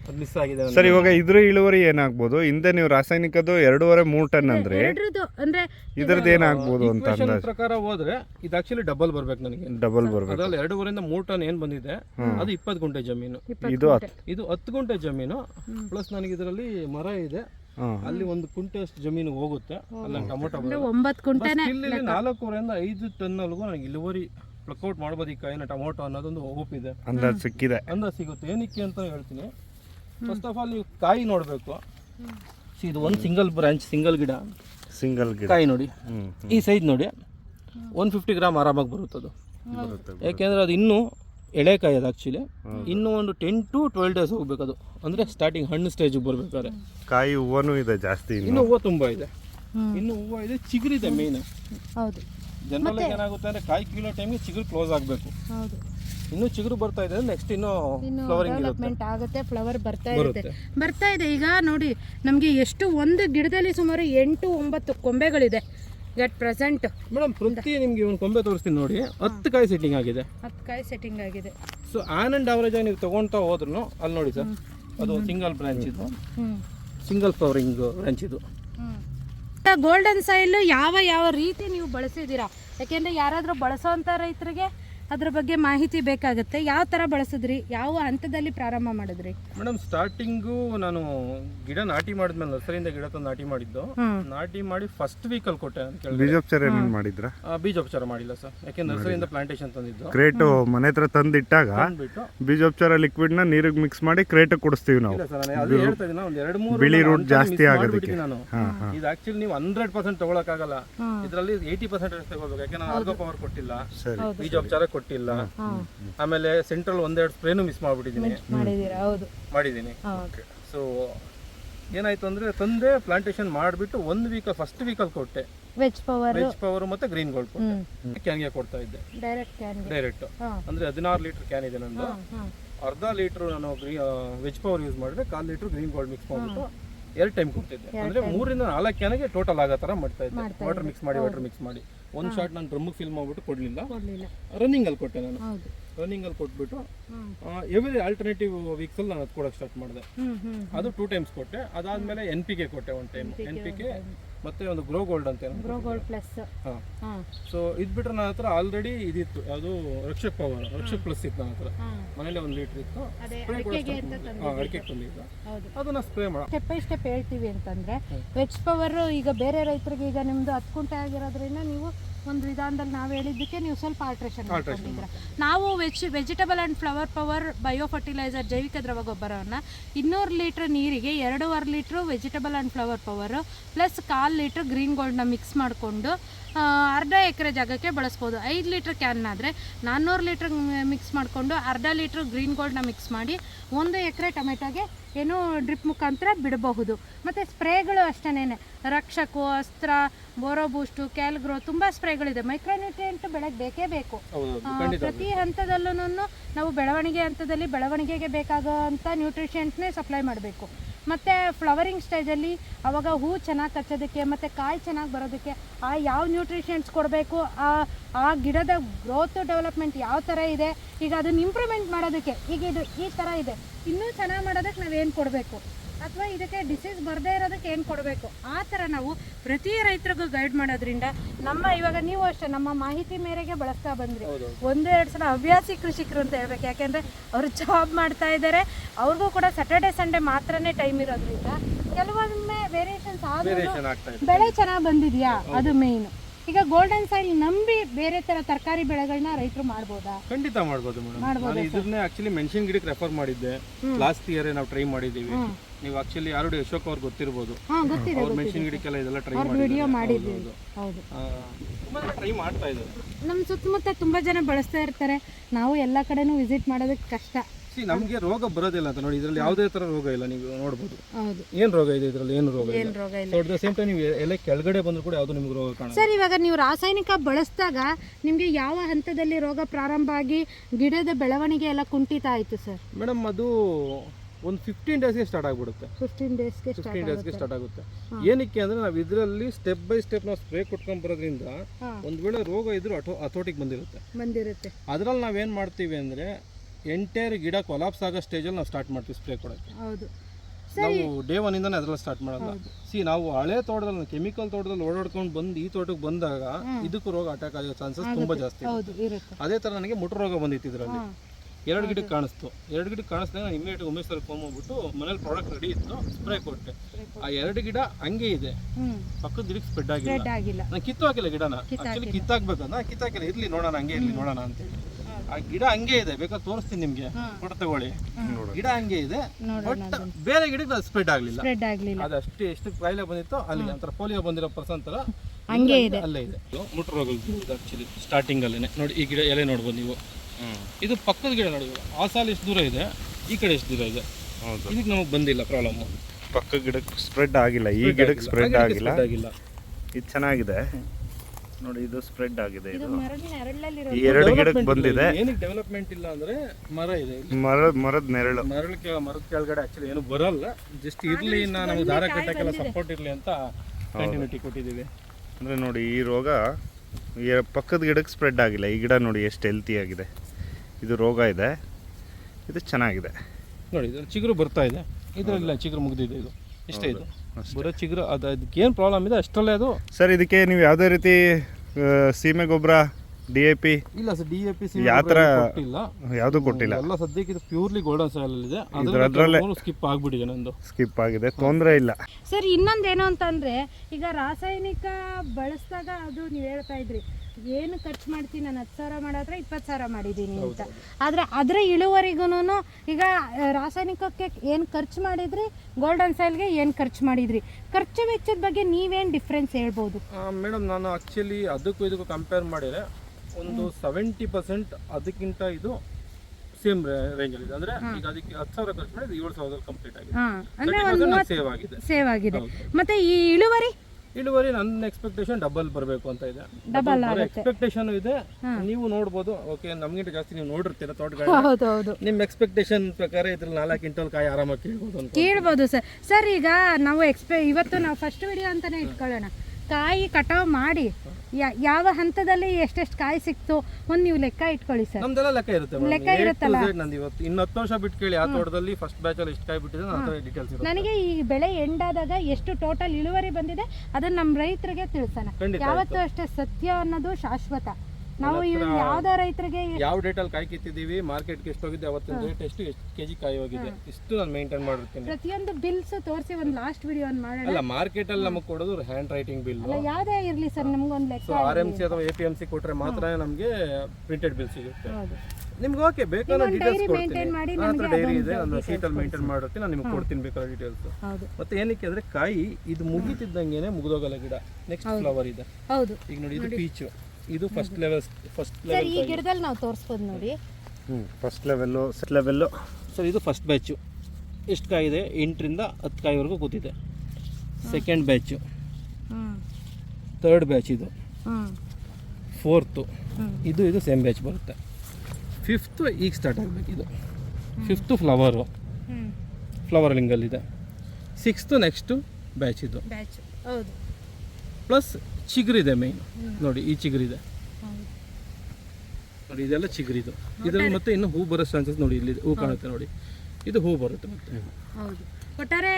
[SPEAKER 1] ಅದು ಮಿಸ್ ಆಗಿದೆ.
[SPEAKER 2] ಸರ್ ಇವಾಗ ಇದ್ರ ಇಳುವರಿ ಏನಾಗ್ಬೋದು? ಹಿಂದೆ ನೀವು ರಾಸಾಯನಿಕದ್ದು ಎರಡೂವರೆ ಮೂರು ಟನ್ ಅಂದ್ರೆ?
[SPEAKER 3] ಎರಡ್ರದ್ದು ಅಂದ್ರೆ
[SPEAKER 2] ಇದ್ರದ್ದು ಏನಾಗ್ಬೋದು ಅಂತ
[SPEAKER 1] Equation
[SPEAKER 2] ಅಂದಾಜು?
[SPEAKER 1] ಪ್ರಕಾರ ಹೋದ್ರೆ ಇದು ಆಕ್ಚುಲಿ ಡಬಲ್ ಬರ್ಬೇಕು ನನಗೆ.
[SPEAKER 2] ಡಬಲ್ ಬರ್ಬೇಕು.
[SPEAKER 1] ಅದ್ರಲ್ಲಿ ಎರಡೂವರೆಯಿಂದ ಮೂರು ಟನ್ ಏನ್ ಬಂದಿದೆ ಅದು ಇಪ್ಪತ್ತು ಗುಂಟೆ ಜಮೀನು.
[SPEAKER 2] ಇದು ಹತ್ತು.
[SPEAKER 1] ಇದು ಹತ್ತು ಗುಂಟೆ ಜಮೀನು ಪ್ಲಸ್ ನನಗೆ ಇದರಲ್ಲಿ ಮರ ಇದೆ. ಅಲ್ಲಿ ಒಂದು ಕುಂಟೆ ಅಷ್ಟು ಜಮೀನು ಹೋಗುತ್ತೆ. ಅಲ್ಲ ಟೊಮೊಟೊ
[SPEAKER 3] ಒಂಬತ್ತು ಕುಂಟನೆ
[SPEAKER 1] ನಾಲ್ಕೂವರೆಯಿಂದ ಐದು ಟನ್ವರೆಗೂ ನನಗೆ ಇಳುವರಿ ಪ್ಲಕ್ಔಟ್ ಮಾಡ್ಬೋದು ಈ ಕಾಯಿನ ಟೊಮೊಟೊ ಅನ್ನೋದೊಂದು ಹೋಪ್ ಇದೆ.
[SPEAKER 2] ಅಂದಾಜ್ ಸಿಕ್ಕಿದೆ.
[SPEAKER 1] ಅಂದಾಜ್ ಸಿಗುತ್ತೆ. ಏನಕ್ಕೆ ಅಂತ ಹೇಳ್ತೀನಿ. ಫಸ್ಟ್ ಆಫ್ ಆಲ್ ನೀವು ಕಾಯಿ ನೋಡಬೇಕು. ಇದು ಒಂದು ಸಿಂಗಲ್ ಬ್ರಾಂಚ್ ಸಿಂಗಲ್ ಗಿಡ.
[SPEAKER 2] ಸಿಂಗಲ್ ಗಿಡ.
[SPEAKER 1] ಕಾಯಿ ನೋಡಿ. ಈ ಸೈಜ್ ನೋಡಿ. ಒನ್ ಫಿಫ್ಟಿ ಗ್ರಾಮ್ ಆರಾಮಾಗಿ
[SPEAKER 2] ಬರುತ್ತದು.
[SPEAKER 1] ಯಾಕೆಂದ್ರೆ ಅದು ಇನ್ನೂ ಎಳೆಕಾಯಿ ಅದು ಆ್ಯಕ್ಚುಲಿ ಇನ್ನೂ ಒಂದು ಟೆನ್ ಟು ಟ್ವೆಲ್ ಡೇಸ್ ಹೋಗ್ಬೇಕು ಅದು ಅಂದರೆ ಸ್ಟಾರ್ಟಿಂಗ್ ಹಣ್ಣು ಸ್ಟೇಜಿಗೆ ಬರ್ಬೇಕಾದ್ರೆ.
[SPEAKER 2] ಕಾಯಿ ಹೂವನೂ ಇದೆ ಜಾಸ್ತಿ ಇನ್ನು.
[SPEAKER 1] ಹೂವು ತುಂಬ ಇದೆ. ಇನ್ನು ಹೂವು ಇದೆ ಚಿಗುರಿದೆ ಮೇಯ್ನ್
[SPEAKER 3] ಹೌದು.
[SPEAKER 1] ಜನರಲ್ಲಿ ಏನಾಗುತ್ತೆ ಅಂದರೆ ಕಾಯಿ ಕೀಳೋ ಟೈಮ್ಗೆ ಚಿಗುರು ಕ್ಲೋಸ್ ಆಗಬೇಕು.
[SPEAKER 3] ಹೌದು.
[SPEAKER 1] ಇನ್ನು ಚಿಗುರು ಬರ್ತಾ ಇದೆ ನೆಕ್ಸ್ಟ್ ಇನ್ನೂ
[SPEAKER 3] ಇನ್ನು
[SPEAKER 1] ಫ್ಲವರಿಂಗ್
[SPEAKER 3] ಡೆವಲಪ್ಮೆಂಟ್ ಆಗುತ್ತೆ ಫ್ಲವರ್ ಬರ್ತಾ ಇರುತ್ತೆ. ಬರ್ತಾ ಇದೆ. ಈಗ ನೋಡಿ ನಮಗೆ ಎಷ್ಟು ಒಂದು ಗಿಡದಲ್ಲಿ ಸುಮಾರು ಎಂಟು ಒಂಬತ್ತು ಕೊಂಬೆಗಳಿದೆ. At present.
[SPEAKER 1] ಮೇಡಮ್ ಪ್ರತಿ ನಿಮಗೆ ಒಂದು ಕೊಂಬೆ ತೋರಿಸ್ತೀನಿ ನೋಡಿ. ಹತ್ತು ಕಾಯಿ ಸೆಟ್ಟಿಂಗ್ ಆಗಿದೆ.
[SPEAKER 3] ಹತ್ತು ಕಾಯಿ ಸೆಟ್ಟಿಂಗ್ ಆಗಿದೆ.
[SPEAKER 1] ಸೊ ಆನಂದ್ ಅವರೇಜ್ ನೀವು ತಗೊಳ್ತಾ ಹೋದ್ರು ಅಲ್ಲಿ ನೋಡಿ ಸರ್. ಅದು ಸಿಂಗಲ್ ಬ್ರಾಂಚ್ ಇದು. ಸಿಂಗಲ್ ಫ್ಲವರಿಂಗ್ ಬ್ರಾಂಚ್ ಇದು.
[SPEAKER 3] ಗೋಲ್ಡನ್ ಸೈಲ್ ಯಾವ ಯಾವ ರೀತಿ ನೀವು ಬಳಸಿದ್ದೀರಾ? ಯಾಕೆಂದ್ರೆ ಯಾರಾದರೂ ಬಳಸೋಂಥ ರೈತರಿಗೆ ಅದ್ರ ಬಗ್ಗೆ ಮಾಹಿತಿ ಬೇಕಾಗುತ್ತೆ. ಯಾವ ಥರ ಬಳಸಿದ್ರಿ? ಯಾವ ಹಂತದಲ್ಲಿ ಪ್ರಾರಂಭ ಮಾಡಿದ್ರಿ?
[SPEAKER 1] ಮೇಡಮ್ ಸ್ಟಾರ್ಟಿಂಗು ನಾನು ಗಿಡ ನಾಟಿ ಮಾಡಿದ್ಮೇಲೆ ನರ್ಸರಿಯಿಂದ ಗಿಡ ತಂದು ನಾಟಿ ಮಾಡಿದ್ದು. ನಾಟಿ ಮಾಡಿ ಫಸ್ಟ್ ವೀಕಲ್ಲಿ ಕೊಟ್ಟೆ ಅಂತ ಕೇಳಿದ್ರೆ.
[SPEAKER 2] ಬೀಜೋಪಚಾರ ಏನೇನು ಮಾಡಿದ್ರ?
[SPEAKER 1] ಬೀಜೋಪಚಾರ ಮಾಡಿಲ್ಲ ಸರ್. ಯಾಕೆ ನರ್ಸರಿಯಿಂದ ಪ್ಲಾಂಟೇಶನ್ ತಂದಿದ್ದು.
[SPEAKER 2] ಕ್ರೇಟು ಮನೆ ಹತ್ರ ತಂದಿಟ್ಟಾಗ
[SPEAKER 1] ತಂದ್ಬಿಟ್ಟು.
[SPEAKER 2] ಬೀಜೋಪಚಾರ ಲಿಕ್ವಿಡ್ನ ನೀರಿಗೆ ಮಿಕ್ಸ್ ಮಾಡಿ ಕ್ರೇಟ್ ಕುಡಿಸ್ತೀವಿ ನಾವು.
[SPEAKER 1] ಇಲ್ಲ ಸರ್ ನಾನು ಅದು ಹೇಳ್ತಾ ಇದ್ದೀನಿ. ಒಂದು ಎರಡು ಮೂರು
[SPEAKER 2] ಬಿಳಿ ರೂಟ್ ಜಾಸ್ತಿ ಆಗೋದಕ್ಕೆ.
[SPEAKER 1] ನಾನು. ಇದು ಆಕ್ಚುಲಿ ನೀವು ಹಂಡ್ರೆಡ್ ಪರ್ಸೆಂಟ್ ತಗೊಳಕ್ಕಾಗಲ್ಲ.
[SPEAKER 3] ಆಗಲ್ಲ
[SPEAKER 1] ಇದರಲ್ಲಿ ಏಯ್ಟಿ ಪರ್ಸೆಂಟ್ ತಗೋಬೇಕು. ಯಾಕೆ ನಾನು ಆರ್ಗೋ ಪವರ್ ಕೊಟ್ಟಿಲ್ಲ.
[SPEAKER 2] ಸರಿ.
[SPEAKER 1] ಬೀಜೋಪಚಾರ ಕೊಟ್ಟಿಲ್ಲ. ಆಮೇಲೆ ಸೆಂಟ್ರಲ್ ಒಂದೆರಡು ಸ್ಪ್ರೇನು ಮಿಸ್ ಮಾಡ್ಬಿಟ್ಟಿದ್ದೀನಿ
[SPEAKER 3] ಮಾಡಿದ್ದೀರಾ? ಹೌದು.
[SPEAKER 1] ಮಾಡಿದ್ದೀನಿ
[SPEAKER 3] ಓಕೆ
[SPEAKER 1] ಸೊ ಏನಾಯ್ತು ಅಂದ್ರೆ ತಂದೆ ಪ್ಲಾಂಟೇಶನ್ ಮಾಡಿಬಿಟ್ಟು ಒಂದು ವೀಕ್ ಫಸ್ಟ್ ವೀಕಲ್ ಕೊಟ್ಟೆ.
[SPEAKER 3] ವೆಜ್ ಪವರ್
[SPEAKER 1] ವೆಜ್ ಪವರ್ ಮತ್ತೆ ಗ್ರೀನ್ ಗೋಲ್ಡ್ ಕೊಟ್ಟೆ. ಕ್ಯಾನ್ಗೆ ಕೊಡ್ತಾ ಇದ್ದೆ.
[SPEAKER 3] ಡೈರೆಕ್ಟ್ ಕ್ಯಾನ್
[SPEAKER 1] ಡೈರೆಕ್ಟ್ ಅಂದ್ರೆ ಹದಿನಾರು ಲೀಟರ್ ಕ್ಯಾನ್ ಇದೆ ನಂದು. ಅರ್ಧ ಲೀಟರ್ ನಾನು ವೆಜ್ ಪವರ್ ಯೂಸ್ ಮಾಡಿದ್ರೆ ಕಾಲು ಲೀಟರ್ ಗ್ರೀನ್ ಗೋಲ್ಡ್ ಮಿಕ್ಸ್ ಮಾಡ್ಬಿಟ್ಟು ಎರಡು ಟೈಮ್ ಕೊಡ್ತಿದ್ದೆ. ಅಂದ್ರೆ ಮೂರಿಂದ ನಾಲ್ಕು ಕ್ಯಾನಿಗೆ ಟೋಟಲ್ ಆಗೋ ಥರ ಮಾಡ್ತಾ ಇದ್ದೆ. ವಾಟರ್ ಮಿಕ್ಸ್ ಮಾಡಿ ವಾಟರ್ ಮಿಕ್ಸ್ ಮಾಡಿ. ಒಂದು ಶಾರ್ಟ್ ನಾನು ಡ್ರಮ್ಗೆ ಫಿಲ್ ಮಾಡ್ಬಿಟ್ಟು ಕೊಡಲಿಲ್ಲ. ರನ್ನಿಂಗ್ ಅಲ್ಲಿ ಕೊಟ್ಟೆ ನಾನು. ರನ್ನಿಂಗ್ ಅಲ್ಲಿ ಕೊಟ್ಬಿಟ್ಟು. ಎವ್ರಿ ಆಲ್ಟರ್ನೇಟಿವ್ ವೀಕ್ಸಲ್ಲಿ ನಾನು ಅದು ಕೊಡೋಕೆ ಸ್ಟಾರ್ಟ್ ಮಾಡಿದೆ ಅದು ಟೂ ಟೈಮ್ಸ್ ಕೊಟ್ಟೆ. ಅದಾದ್ಮೇಲೆ ಎನ್ ಪಿ ಕೆ ಕೊಟ್ಟೆ one time N P K ಮತ್ತೆ ಒಂದು ಗ್ರೋ ಗೋಲ್ಡ್ ಅಂತ ಏನು
[SPEAKER 3] ಗ್ರೋ ಗೋಲ್ಡ್ ಪ್ಲಸ್
[SPEAKER 1] ಹಾಂ. ಸೊ ಇದು ಬಿಟ್ರೆ ನನ್ನ ಹತ್ರ ಆಲ್ರೆಡಿ ಇದಿತ್ತು. ಅದು ರಕ್ಷಕ್ ಪವರ್ ರಕ್ಷಕ್ ಪ್ಲಸ್ ಇತ್ತು ನನ್ನ ಹತ್ರ. ಮನೇಲಿ ಒಂದು ಲೀಟರ್ ಇತ್ತು. ಅಡಿಕೆ ತಂದಿದ್ದು. ಅದನ್ನ ಸ್ಪ್ರೇ ಮಾಡ
[SPEAKER 3] ಸ್ಟೆಪ್ ಬೈ ಸ್ಟೆಪ್ ಹೇಳ್ತೀವಿ ಅಂತಂದ್ರೆ ವೆಜ್ ಪವರ್ ಈಗ ಬೇರೆ ರೈತರಿಗೆ ಈಗ ನಿಮ್ದು ಹತ್ತು ಕುಂಟೆ ಆಗಿರೋದ್ರಿಂದ ನೀವು ಒಂದು ವಿಧಾನದಲ್ಲಿ ನಾವು ಹೇಳಿದ್ದಕ್ಕೆ ನೀವು ಸ್ವಲ್ಪ ಆಲ್ಟ್ರೇಷನ್ ಮಾಡ್ಕೊಂಡಿದ್ದೀರ. ನಾವು veg vegetable and flower power bio fertiliser ಜೈವಿಕ ದ್ರವ ಗೊಬ್ಬರವನ್ನು ಇನ್ನೂರು ಲೀಟ್ರ್ ನೀರಿಗೆ ಎರಡೂವರೆ litre vegetable and flower power plus call litre green ಗೋಲ್ಡ್ನ ಮಿಕ್ಸ್ ಮಾಡಿಕೊಂಡು ಅರ್ಧ ಎಕರೆ ಜಾಗಕ್ಕೆ ಬಳಸ್ಬೋದು. ಐದು ಲೀಟ್ರ್ ಕ್ಯಾನ್ ಆದರೆ ನಾನ್ನೂರು ಲೀಟ್ರ್ ಮಿಕ್ಸ್ ಮಾಡಿಕೊಂಡು ಅರ್ಧ ಲೀಟ್ರ್ ಗ್ರೀನ್ ಗೋಲ್ಡ್ನ ಮಿಕ್ಸ್ ಮಾಡಿ ಒಂದು ಎಕರೆ ಟೊಮೆಟೊಗೆ ಏನು ಡ್ರಿಪ್ ಮುಖಾಂತರ ಬಿಡಬಹುದು. ಮತ್ತು ಸ್ಪ್ರೇಗಳು ಅಷ್ಟೇನೆ ರಕ್ಷಕು ಅಸ್ತ್ರ ಬೋರೋ ಬೂಸ್ಟು ಕ್ಯಾಲ್ಗ್ರೋ ತುಂಬ ಸ್ಪ್ರೇಗಳಿದೆ. ಮೈಕ್ರೋನ್ಯೂಟ್ರಿಯೆಂಟ್ ಬೆಳೆಗೆ ಬೇಕೇ ಬೇಕು. ಪ್ರತಿ ಹಂತದಲ್ಲೂ ನಾವು ಬೆಳವಣಿಗೆ ಹಂತದಲ್ಲಿ ಬೆಳವಣಿಗೆಗೆ ಬೇಕಾಗುವಂಥ ನ್ಯೂಟ್ರಿಷನ್ಸ್ನೇ ಸಪ್ಲೈ ಮಾಡಬೇಕು. ಮತ್ತು ಫ್ಲವರಿಂಗ್ ಸ್ಟೇಜಲ್ಲಿ ಅವಾಗ ಹೂ ಚೆನ್ನಾಗಿ ಕಚ್ಚೋದಕ್ಕೆ, ಮತ್ತು ಕಾಯಿ ಚೆನ್ನಾಗಿ ಬರೋದಕ್ಕೆ, ಆ ಯಾವ ನ್ಯೂಟ್ರಿಷನ್ಸ್ ಕೊಡಬೇಕು, ಆ ಆ ಗಿಡದ ಗ್ರೋತ್ ಡೆವಲಪ್ಮೆಂಟ್ ಯಾವ ಥರ ಇದೆ, ಈಗ ಅದನ್ನ ಇಂಪ್ರೂವ್ಮೆಂಟ್ ಮಾಡೋದಕ್ಕೆ, ಈಗ ಇದು ಈ ಥರ ಇದೆ, ಇನ್ನೂ ಚೆನ್ನಾಗಿ ಮಾಡೋದಕ್ಕೆ ನಾವೇನು ಕೊಡಬೇಕು? ಅಥವಾ ಇದಕ್ಕೆ ಡಿಸೀಸ್ ಬರದೇ ಇರೋದಕ್ಕೆ ಏನು ಕೊಡಬೇಕು? ಆ ಥರ ನಾವು ಪ್ರತಿ ರೈತರಿಗೂ ಗೈಡ್ ಮಾಡೋದ್ರಿಂದ ನಮ್ಮ ಇವಾಗ ನೀವು ಅಷ್ಟೇ ನಮ್ಮ ಮಾಹಿತಿ ಮೇರೆಗೆ ಬಳಸ್ತಾ ಬಂದ್ರಿ. ಒಂದು ಎರಡು ಸಲ ಹವ್ಯಾಸಿ ಕೃಷಿಕರು ಅಂತ ಹೇಳ್ಬೇಕು. ಯಾಕೆಂದರೆ ಅವರು ಜಾಬ್ ಮಾಡ್ತಾ ಇದ್ದಾರೆ ಅವ್ರಿಗೂ ಕೂಡ ಸ್ಯಾಟರ್ಡೆ ಸಂಡೇ ಮಾತ್ರನೇ ಟೈಮ್ ಇರೋದ್ರಿಂದ ಕೆಲವೊಮ್ಮೆ ವೇರಿಯೇಷನ್ಸ್ ಆದ್ರೂ ಬೆಳೆ ಚೆನ್ನಾಗಿ ಬಂದಿದೆಯಾ? ಅದು ಮೇಯ್ನು ಈಗ ಗೋಲ್ಡನ್ ಸಾಯಿಲ್ ನಂಬಿ ಬೇರೆ ತರ ತರಕಾರಿ ಬೆಳೆಗಳನ್ನ ರೈತರು ಮಾಡಬಹುದಾ
[SPEAKER 1] ಖಂಡಿತ ಮಾಡಬಹುದು ಮೇಡಮ್ ನಾನು ಇದನ್ನೇ ಆಕ್ಚುಲಿ ಮೆಣಸಿನ ಗಿಡಕ್ಕೆ ರೆಫರ್ ಮಾಡಿದ್ದೆ. ಲಾಸ್ಟ್ ಇಯರ್ ನಾವು ಟ್ರೈ ಮಾಡಿದ್ದೀವಿ. ನೀವು ಆಕ್ಚುಲಿ ಆಲ್ರೆಡಿ ಅಶೋಕ್ ಅವ್ರು ಗೊತ್ತಿರಬಹುದು
[SPEAKER 3] ಹಾಂ ಗೊತ್ತಿದೆ
[SPEAKER 1] ಅವ್ರು ಮೆಣಸಿನ ಗಿಡಕ್ಕೆಲ್ಲ ಇದೆಲ್ಲ ಟ್ರೈ
[SPEAKER 3] ವಿಡಿಯೋ ಮಾಡಿದ್ದೀವಿ. ಹೌದು.
[SPEAKER 1] ಟ್ರೈ ಮಾಡ್ತಾ ಇದ್ದಾರೆ.
[SPEAKER 3] ನಮ್ಮ ಸುತ್ತಮುತ್ತ ತುಂಬ ಜನ ಬಳಸ್ತಾ ಇರ್ತಾರೆ. ನಾವು ಎಲ್ಲ ಕಡೆನೂ ವಿಸಿಟ್ ಮಾಡೋದಕ್ಕೆ ಕಷ್ಟ.
[SPEAKER 1] ಸಿ ನಮಗೆ ರೋಗ ಬರೋದಿಲ್ಲ ಅಂತ ನೋಡಿ ಇದರಲ್ಲಿ ಯಾವುದೇ ತರ ರೋಗ ಇಲ್ಲ ನೀವು ನೋಡ್ಬೋದು. ಏನ್ ರೋಗ ಇದೆ ಇದರಲ್ಲಿ? ಏನು ರೋಗ ಇಲ್ಲ
[SPEAKER 3] ಏನು ರೋಗ ಇಲ್ಲ.
[SPEAKER 1] ದ ಸೇಮ್ ಟೈಮ್ ನೀವು ಎಲೆ ಕೆಳಗಡೆ ಬಂದ್ರು ಕೂಡ ಯಾವುದು ನಿಮ್ಗೆ ರೋಗ ಕಾಣ
[SPEAKER 3] ಸರ್ ಇವಾಗ ನೀವು ರಾಸಾಯನಿಕ ಬಳಸಿದಾಗ ನಿಮಗೆ ಯಾವ ಹಂತದಲ್ಲಿ ರೋಗ ಪ್ರಾರಂಭ ಆಗಿ ಗಿಡದ ಬೆಳವಣಿಗೆ ಎಲ್ಲ ಕುಂಠಿತ ಆಯಿತು ಸರ್?
[SPEAKER 1] ಮೇಡಮ್ ಅದು ಒಂದು ಫಿಫ್ಟೀನ್ ಡೇಸ್ಗೆ ಸ್ಟಾರ್ಟ್ ಆಗ್ಬಿಡುತ್ತೆ.
[SPEAKER 3] ಫಿಫ್ಟೀನ್ ಡೇಸ್ಗೆ
[SPEAKER 1] ಫಿಫ್ಟೀನ್ ಡೇಸ್ಗೆ ಸ್ಟಾರ್ಟ್ ಆಗುತ್ತೆ. ಏನಕ್ಕೆ ಅಂದರೆ ನಾವು ಇದರಲ್ಲಿ ಸ್ಟೆಪ್ ಬೈ ಸ್ಟೆಪ್ ನಾವು ಸ್ಪ್ರೇ ಕೊಟ್ಕೊಂಡ್ ಬರೋದ್ರಿಂದ ಒಂದು ವೇಳೆ ರೋಗ ಇದ್ರೂ ಅಟೋ ಹತೋಟಿಗೆ ಬಂದಿರುತ್ತೆ.
[SPEAKER 3] ಬಂದಿರುತ್ತೆ.
[SPEAKER 1] ಅದರಲ್ಲಿ ನಾವೇನು ಮಾಡ್ತೀವಿ ಅಂದರೆ ಎಂಟೈರ್ ಗಿಡ ಕೊಲಾಪ್ಸ್ ಆಗೋ ಸ್ಟೇಜಲ್ಲಿ ನಾವು ಸ್ಟಾರ್ಟ್ ಮಾಡ್ತೀವಿ ಸ್ಪ್ರೇ ಕೊಡೋಕ್ಕೆ.
[SPEAKER 3] ಹೌದು.
[SPEAKER 1] ನಾವು ಡೇ ಒನ್ ಇಂದಾನೆ ಅದ್ರಲ್ಲಿ ಸ್ಟಾರ್ಟ್ ಮಾಡಲ್ಲ ಸಿ ನಾವು ಹಳೆ ತೋಟದಲ್ಲಿ ಕೆಮಿಕಲ್ ತೋಟದಲ್ಲಿ ಓಡಾಡ್ಕೊಂಡು ಬಂದು ಈ ತೋಟಕ್ಕೆ ಬಂದಾಗ ಇದಕ್ಕೂ ರೋಗ ಅಟ್ಯಾಕ್ ಆಗೋ ಚಾನ್ಸಸ್ ತುಂಬಾ ಜಾಸ್ತಿ ಅದೇ ತರ ನನಗೆ ಮುಟ್ಟ ರೋಗ ಬಂದಿತ್ತು ಇದರಲ್ಲಿ. ಎರಡು ಗಿಡಕ್ಕೆ ಕಾಣಿಸ್ತು. ಎರಡು ಗಿಡಕ್ಕೆ ಕಾಣಿಸ್ದಾಗ ನಾನು ಇಮಿಡಿಯೇಟ್ ಉಮೇಶ್ ಸರ್ ಫೋನ್ ಮಾಡ್ಬಿಟ್ಟು ಮನೇಲಿ ಪ್ರಾಡಕ್ಟ್ ರೆಡಿ ಇತ್ತು ಸ್ಪ್ರೇ ಕೊಟ್ಟೆ. ಆ ಎರಡು ಗಿಡ ಹಂಗೆ ಇದೆ. ಪಕ್ಕದ ಗಿಡಕ್ಕೆ ಸ್ಪ್ರೆಡ್ ಆಗಿಲ್ಲ.
[SPEAKER 3] ಸ್ಪ್ರೆಡ್ ಆಗಿಲ್ಲ.
[SPEAKER 1] ನಾನು ಕಿತ್ತು ಹಾಕಿಲ್ಲ ಗಿಡನ. ಆಕ್ಚುಲಿ ಕಿತ್ತಾಕ್ಬೇಕು ನಾ ಕಿತ್ತಾಕಿಲ್ಲ ಇರ್ಲಿ ನೋಡೋಣ ಹಂಗೆ ಇರ್ಲಿ ನೋಡೋಣ ಅಂತ ಆ ಗಿಡ ಹಂಗೆ ಇದೆ. ಬೇಕಾದ್ರೆ ತೋರಿಸ್ತೀನಿ ನಿಮ್ಗೆ. ಫೋಟೋ ತಗೊಳ್ಳಿ. ಗಿಡ ಹಂಗೆ ಇದೆ. ಬಟ್ ಬೇರೆ ಗಿಡಕ್ಕೆ ಅದು ಸ್ಪ್ರೆಡ್ ಆಗಲಿಲ್ಲ.
[SPEAKER 3] ಸ್ಪ್ರೆಡ್ ಆಗಲಿಲ್ಲ.
[SPEAKER 1] ಅದು ಅಷ್ಟು ಎಷ್ಟು ಕಾಯಿಲೆ ಬಂದಿತ್ತು ಅಲ್ಲಿ ಒಂಥರ ಪೋಲಿಯೋ ಬಂದಿರೋ ಪರ್ಸನ್ ತರ
[SPEAKER 3] ಹಂಗೆ ಇದೆ.
[SPEAKER 1] ಅಲ್ಲೇ ಇದೆ. ಮುಟ್ರೋಗಲ್ ರೋಗ ಆಕ್ಚುಲಿ ಸ್ಟಾರ್ಟಿಂಗ್ ಅಲ್ಲೇ ನೋಡಿ ಈ ಗಿಡ ಎಲೆ ನೋಡ್ಬೋದು ನೀವು. ಇದು ಪಕ್ಕದ ಗಿಡ ನೋಡಿ ಆ ಸಾಲ ಎಷ್ಟು ದೂರ ಇದೆ ಈ ಕಡೆ ಎಷ್ಟು ದೂರ ಇದೆ.
[SPEAKER 2] ಹೌದು.
[SPEAKER 1] ಇದಕ್ಕೆ ನಮಗೆ ಬಂದಿಲ್ಲ ಪ್ರಾಬ್ಲಮ್
[SPEAKER 2] ಪಕ್ಕ ಗಿಡಕ್ಕೆ ಸ್ಪ್ರೆಡ್ ಆಗಿಲ್ಲ ಈ ಗಿಡಕ್ಕೆ ಸ್ಪ್ರೆಡ್ ಆಗಿಲ್ಲ.
[SPEAKER 1] ಆಗಿಲ್ಲ.
[SPEAKER 2] ಇದು ಚೆನ್ನಾಗಿದೆ. ನೋಡಿ ಇದು ಸ್ಪ್ರೆಡ್ ಆಗಿದೆ
[SPEAKER 3] ಇದು
[SPEAKER 2] ಈ ಎರಡು ಗಿಡಕ್ಕೆ ಬಂದಿದೆ.
[SPEAKER 1] ಏನಕ್ಕೆ ಡೆವಲಪ್ಮೆಂಟ್ ಇಲ್ಲ ಅಂದ್ರೆ ಮರ ಇದೆ.
[SPEAKER 2] ಮರ ಮರದ ನೆರಳು.
[SPEAKER 1] ಮರಳು ಕೆ- ಮರದ ಕೆಳಗಡೆ ಆಕ್ಚುಲಿ ಏನು ಬರಲ್ಲ. ಜಸ್ಟ್ ಇರ್ಲಿ ಇನ್ನ ನಮ್ಗೆ ದಾರ ಕಟ್ಟಕ್ಕೆಲ್ಲ ಸಪೋರ್ಟ್ ಇರ್ಲಿ ಅಂತ ಕಂಟಿನ್ಯೂಟಿ ಕೊಟ್ಟಿದ್ದೀವಿ.
[SPEAKER 2] ಅಂದ್ರೆ ನೋಡಿ ಈ ರೋಗ ಈ ಪಕ್ಕದ ಗಿಡಕ್ಕೆ ಸ್ಪ್ರೆಡ್ ಆಗಿಲ್ಲ. ಈ ಗಿಡ ನೋಡಿ ಎಷ್ಟು ಹೆಲ್ತಿ ಆಗಿದೆ. ಇದು ರೋಗ ಇದೆ. ಇದು ಚೆನ್ನಾಗಿದೆ.
[SPEAKER 1] ನೋಡಿ ಇದು ಚಿಗುರು ಬರ್ತಾ ಇದೆ. ಇದರಲ್ಲ ಚಿಗುರು ಮುಗಿದಿದೆ ಇದು. ಇಷ್ಟೇ ಇದು? ಬರೋ ಚಿಗುರು ಅದು ಅದಕ್ಕೆ ಏನು ಪ್ರಾಬ್ಲಮ್ ಇದೆ? ಅಷ್ಟರಲ್ಲೇ ಅದು?
[SPEAKER 2] ಸರ್ ಇದಕ್ಕೆ ನೀವು ಯಾವುದೇ ರೀತಿ ಸೀಮೆ ಗೊಬ್ಬರ ಡಿ ಎ ಪಿ
[SPEAKER 1] ಇಲ್ಲ sir D A P C
[SPEAKER 2] ಯಾವ ಥರ
[SPEAKER 1] ಇಲ್ಲ
[SPEAKER 2] ಯಾವುದು ಕೊಟ್ಟಿಲ್ಲ.
[SPEAKER 1] ಎಲ್ಲ ಸದ್ಯಕ್ಕೆ ಇದು ಪ್ಯೂರ್ಲಿ ಗೋಲ್ಡನ್ ಸಾಯಿಲ್ ಇದೆ.
[SPEAKER 2] ಅದರಲ್ಲೇ
[SPEAKER 1] ಅದ್ರಲ್ಲಿ ಸ್ಕಿಪ್ ಆಗ್ಬಿಟ್ಟಿದೆ ನಂದು.
[SPEAKER 2] ಸ್ಕಿಪ್ ಆಗಿದೆ. ತೊಂದರೆ ಇಲ್ಲ.
[SPEAKER 3] ಸರ್ ಇನ್ನೊಂದೇನು ಅಂತಂದರೆ ಈಗ ರಾಸಾಯನಿಕ ಬಳಸಿದಾಗ ಅದು ನೀವು ಹೇಳ್ತಾ ಇದ್ರಿ. ಏನು ಖರ್ಚು ಮಾಡ್ತೀನಿ ನಾನು ಹತ್ತು ಸಾವಿರ ಮಾಡಿದ್ರೆ ಇಪ್ಪತ್ತು ಸಾವಿರ ಮಾಡಿದ್ದೀನಿ ಅಂತ. ಆದರೆ ಅದರ ಇಳುವರಿಗೂ ಈಗ ರಾಸಾಯನಿಕಕ್ಕೆ ಏನು ಖರ್ಚು ಮಾಡಿದ್ರಿ ಗೋಲ್ಡನ್ ಸೈಲ್ಗೆ ಏನು ಖರ್ಚು ಮಾಡಿದ್ರಿ? ಖರ್ಚು ವೆಚ್ಚದ ಬಗ್ಗೆ ನೀವೇನು ಡಿಫ್ರೆನ್ಸ್ ಹೇಳ್ಬೋದು?
[SPEAKER 1] ಮೇಡಮ್ ನಾನು ಆಕ್ಚುಲಿ ಅದಕ್ಕೂ ಇದಕ್ಕೂ ಕಂಪೇರ್ ಮಾಡಿದರೆ ಒಂದು ಸೆವೆಂಟಿ ಪರ್ಸೆಂಟ್ ಅದಕ್ಕಿಂತ ಇದು ಸೇಮ್ ರೇಂಜ್ ಇದೆ. ಅಂದ್ರೆ ಈಗ ಅದಕ್ಕೆ ಹತ್ತು ಸಾವಿರ ಖರ್ಚು ಮಾಡಿದ್ರೆ ಏಳು ಸಾವಿರದಲ್ಲಿ ಕಂಪ್ಲೀಟ್ ಆಗಿದೆ. ಸೇವ್ ಆಗಿದೆ.
[SPEAKER 3] ಸೇವ್ ಆಗಿದೆ. ಮತ್ತೆ ಈ ಇಳುವರಿ?
[SPEAKER 1] ಇಳುವರಿ ನನ್ನ ಎಕ್ಸ್ಪೆಕ್ಟೇಷನ್ ಡಬಲ್ ಬರಬೇಕು ಅಂತ ಇದೆ.
[SPEAKER 3] ಡಬಲ್
[SPEAKER 1] ಎಕ್ಸ್ಪೆಕ್ಟೇಷನ್ ಇದೆ. ನೀವು ನೋಡ್ಬೋದು. ಓಕೆ ನಮಗಿಂತ ಜಾಸ್ತಿ ನೀವು ನೋಡಿರ್ತೀರ ತೋಟಗಳ ನಿಮ್ಮ ಎಕ್ಸ್ಪೆಕ್ಟೇಷನ್ ಪ್ರಕಾರ ಇದ್ರಲ್ಲಿ ನಾಲ್ಕು ಕ್ವಿಂಟಲ್ ಕಾಯಿ ಆರಾಮಾಗಿ ಕೇಳ್ಬೋದು ಅಂತ.
[SPEAKER 3] ಕೇಳ್ಬೋದು ಸರ್. ಸರ್ ಈಗ ನಾವು ಎಕ್ಸ್ಪೆ ಇವತ್ತು ನಾವು ಫಸ್ಟ್ ವಿಡಿಯೋ ಅಂತಾನೆ ಇಟ್ಕೊಳ್ಳೋಣ. ಕಾಯಿ ಕಟಾವ್ ಮಾಡಿ ಯಾವ ಹಂತದಲ್ಲಿ ಎಷ್ಟೆಷ್ಟು ಕಾಯಿ ಸಿಕ್ತು ಒಂದು ನೀವು ಲೆಕ್ಕ ಇಟ್ಕೊಳ್ಳಿ ಸರ್.
[SPEAKER 1] ನಮ್ದೆಲ್ಲ ಲೆಕ್ಕ ಇರುತ್ತೆ
[SPEAKER 3] ಲೆಕ್ಕ ಇರುತ್ತಲ್ಲ?
[SPEAKER 1] ನಂದು ಇವತ್ತು. ಇನ್ನು ಹತ್ತು ವರ್ಷ ಬಿಟ್ಟು ಕೇಳಿ ಆ ತೋಟದಲ್ಲಿ ಫಸ್ಟ್ ಬ್ಯಾಚ್ ಅಲ್ಲಿ ಎಷ್ಟು ಕಾಯಿ ಬಿಟ್ಟಿದೆ ನನ್ನ ಡೀಟೇಲ್ಸ್ ಇರುತ್ತೆ
[SPEAKER 3] ನನಗೆ ಈ ಬೆಳೆ ಎಂಡಾದಾಗ ಎಷ್ಟು ಟೋಟಲ್ ಇಳುವರಿ ಬಂದಿದೆ ಅದನ್ನ ನಮ್ಮ ರೈತರಿಗೆ ತಿಳಿಸೋಣ. ಯಾವತ್ತೂ ಅಷ್ಟೇ ಸತ್ಯ ಅನ್ನೋದು ಶಾಶ್ವತ. ನಾವು ಯಾವ್ದ ರೈತರಿಗೆ
[SPEAKER 1] ಯಾವ ಡೇಟಲ್ಲಿ ಕಾಯಿ ಕಿತ್ತಿದ್ದೀವಿ ಮಾರ್ಕೆಟ್ಗೆ ಎಷ್ಟು ಹೋಗಿದೆ ಅವತ್ತಿನ ರೇಟ್ ಎಷ್ಟು ಎಷ್ಟು ಕೆಜಿ ಕಾಯಿ ಹೋಗಿದೆ ಇಷ್ಟು ನಾನು ಮೇಂಟೈನ್ ಮಾಡಿರ್ತೀನಿ.
[SPEAKER 3] ಪ್ರತಿಯೊಂದು ಬಿಲ್ಸ್ ತೋರಿಸಿ ಒಂದು ಲಾಸ್ಟ್ ವಿಡಿಯೋ ಮಾಡೋಣ.
[SPEAKER 1] ಅಲ್ಲ ಮಾರ್ಕೆಟ್ ಅಲ್ಲಿ ನಮಗೆ ಕೊಡೋದು ಹ್ಯಾಂಡ್ ರೈಟಿಂಗ್ ಬಿಲ್
[SPEAKER 3] ಅಲ್ಲ ಯಾವ್ದೇ ಇರಲಿ ಸರ್ ನಮ್ಗೊಂದು ಲೆಕ್ಕ
[SPEAKER 1] ಸೊ ಆರ್ ಎಂ ಸಿ ಅಥವಾ ಎ ಪಿ ಎಂ ಸಿ ಕೊಟ್ಟರೆ ಮಾತ್ರ ನಮಗೆ ಪ್ರಿಂಟೆಡ್ ಬಿಲ್ ಸಿಗುತ್ತೆ. ನಿಮ್ಗೆ ಓಕೆ ಬೇಕಾದ್ರೆ ಡೀಟೇಲ್ಸ್ ಕೊಡ್ತೀನಿ.
[SPEAKER 3] ಮೇಂಟೈನ್ ಮಾಡಿ
[SPEAKER 1] ನನ್ನ ಹತ್ರ ಡೈರಿ ಇದೆ ನನ್ನ ಶೀಟಲ್ಲಿ ಮೇಂಟೈನ್ ಮಾಡಿರ್ತೀನಿ ನಾನು ನಿಮ್ಗೆ ಕೊಡ್ತೀನಿ ಬೇಕಾದ ಡೀಟೇಲ್ಸ್
[SPEAKER 3] ಹೌದು.
[SPEAKER 1] ಮತ್ತೆ ಏನಕ್ಕೆ ಅಂದ್ರೆ ಕಾಯಿ ಇದು ಮುಗಿತಿದ್ದಂಗೆನೆ ಮುಗಿದೋಗಲ್ಲ ಗಿಡ. ನೆಕ್ಸ್ಟ್ ಫ್ಲವರ್ ಇದೆ.
[SPEAKER 3] ಹೌದು.
[SPEAKER 1] ಈಗ ನೋಡಿ ಇದು ಪೀಚು ಇದು first level first
[SPEAKER 3] sir
[SPEAKER 1] level
[SPEAKER 3] ಈ ಗಿಡದಲ್ಲಿ ನಾವು ತೋರಿಸ್ಬೋದು ನೋಡಿ.
[SPEAKER 2] ಹ್ಞೂ first level set level
[SPEAKER 1] sir ಇದು ಫಸ್ಟ್ ಬ್ಯಾಚು ಎಷ್ಟು ಕಾಯಿದೆ ಎಂಟರಿಂದ ಹತ್ತು ಕಾಯಿವರೆಗೂ ಕೂತಿದೆ. ಸೆಕೆಂಡ್ ಬ್ಯಾಚು
[SPEAKER 3] ಹ್ಮ್.
[SPEAKER 1] ತರ್ಡ್ ಬ್ಯಾಚ್ ಇದು. ಫೋರ್ತು ಇದು ಇದು ಸೇಮ್ ಬ್ಯಾಚ್ ಬರುತ್ತೆ. ಫಿಫ್ತು ಈಗ ಸ್ಟಾರ್ಟ್ ಆಗಬೇಕು ಇದು. ಫಿಫ್ತು ಫ್ಲವರು ಫ್ಲವರ್ ಲಿಂಗಲ್ಲಿದೆ ಸಿಕ್ಸ್ತು ನೆಕ್ಸ್ಟು ಬ್ಯಾಚ್ ಇದು.
[SPEAKER 3] ಬ್ಯಾಚ್ ಹೌದು.
[SPEAKER 1] ಪ್ಲಸ್ ಚಿಗುರಿದೆ ಮೇಯ್ನ್ ನೋಡಿ ಈ ಚಿಗುರಿದೆ. ನೋಡಿ ಇದೆಲ್ಲ ಚಿಗುರಿದು. ಇದರಲ್ಲಿ ಮತ್ತೆ ಇನ್ನು ಹೂ ಬರೋ ಚಾನ್ಸಸ್ ನೋಡಿ ಇಲ್ಲಿ ಹೂ ಕಾಣುತ್ತೆ ನೋಡಿ. ಇದು ಹೂ ಬರುತ್ತೆ ಮತ್ತೆ.
[SPEAKER 3] ಒಟ್ಟಾರೆ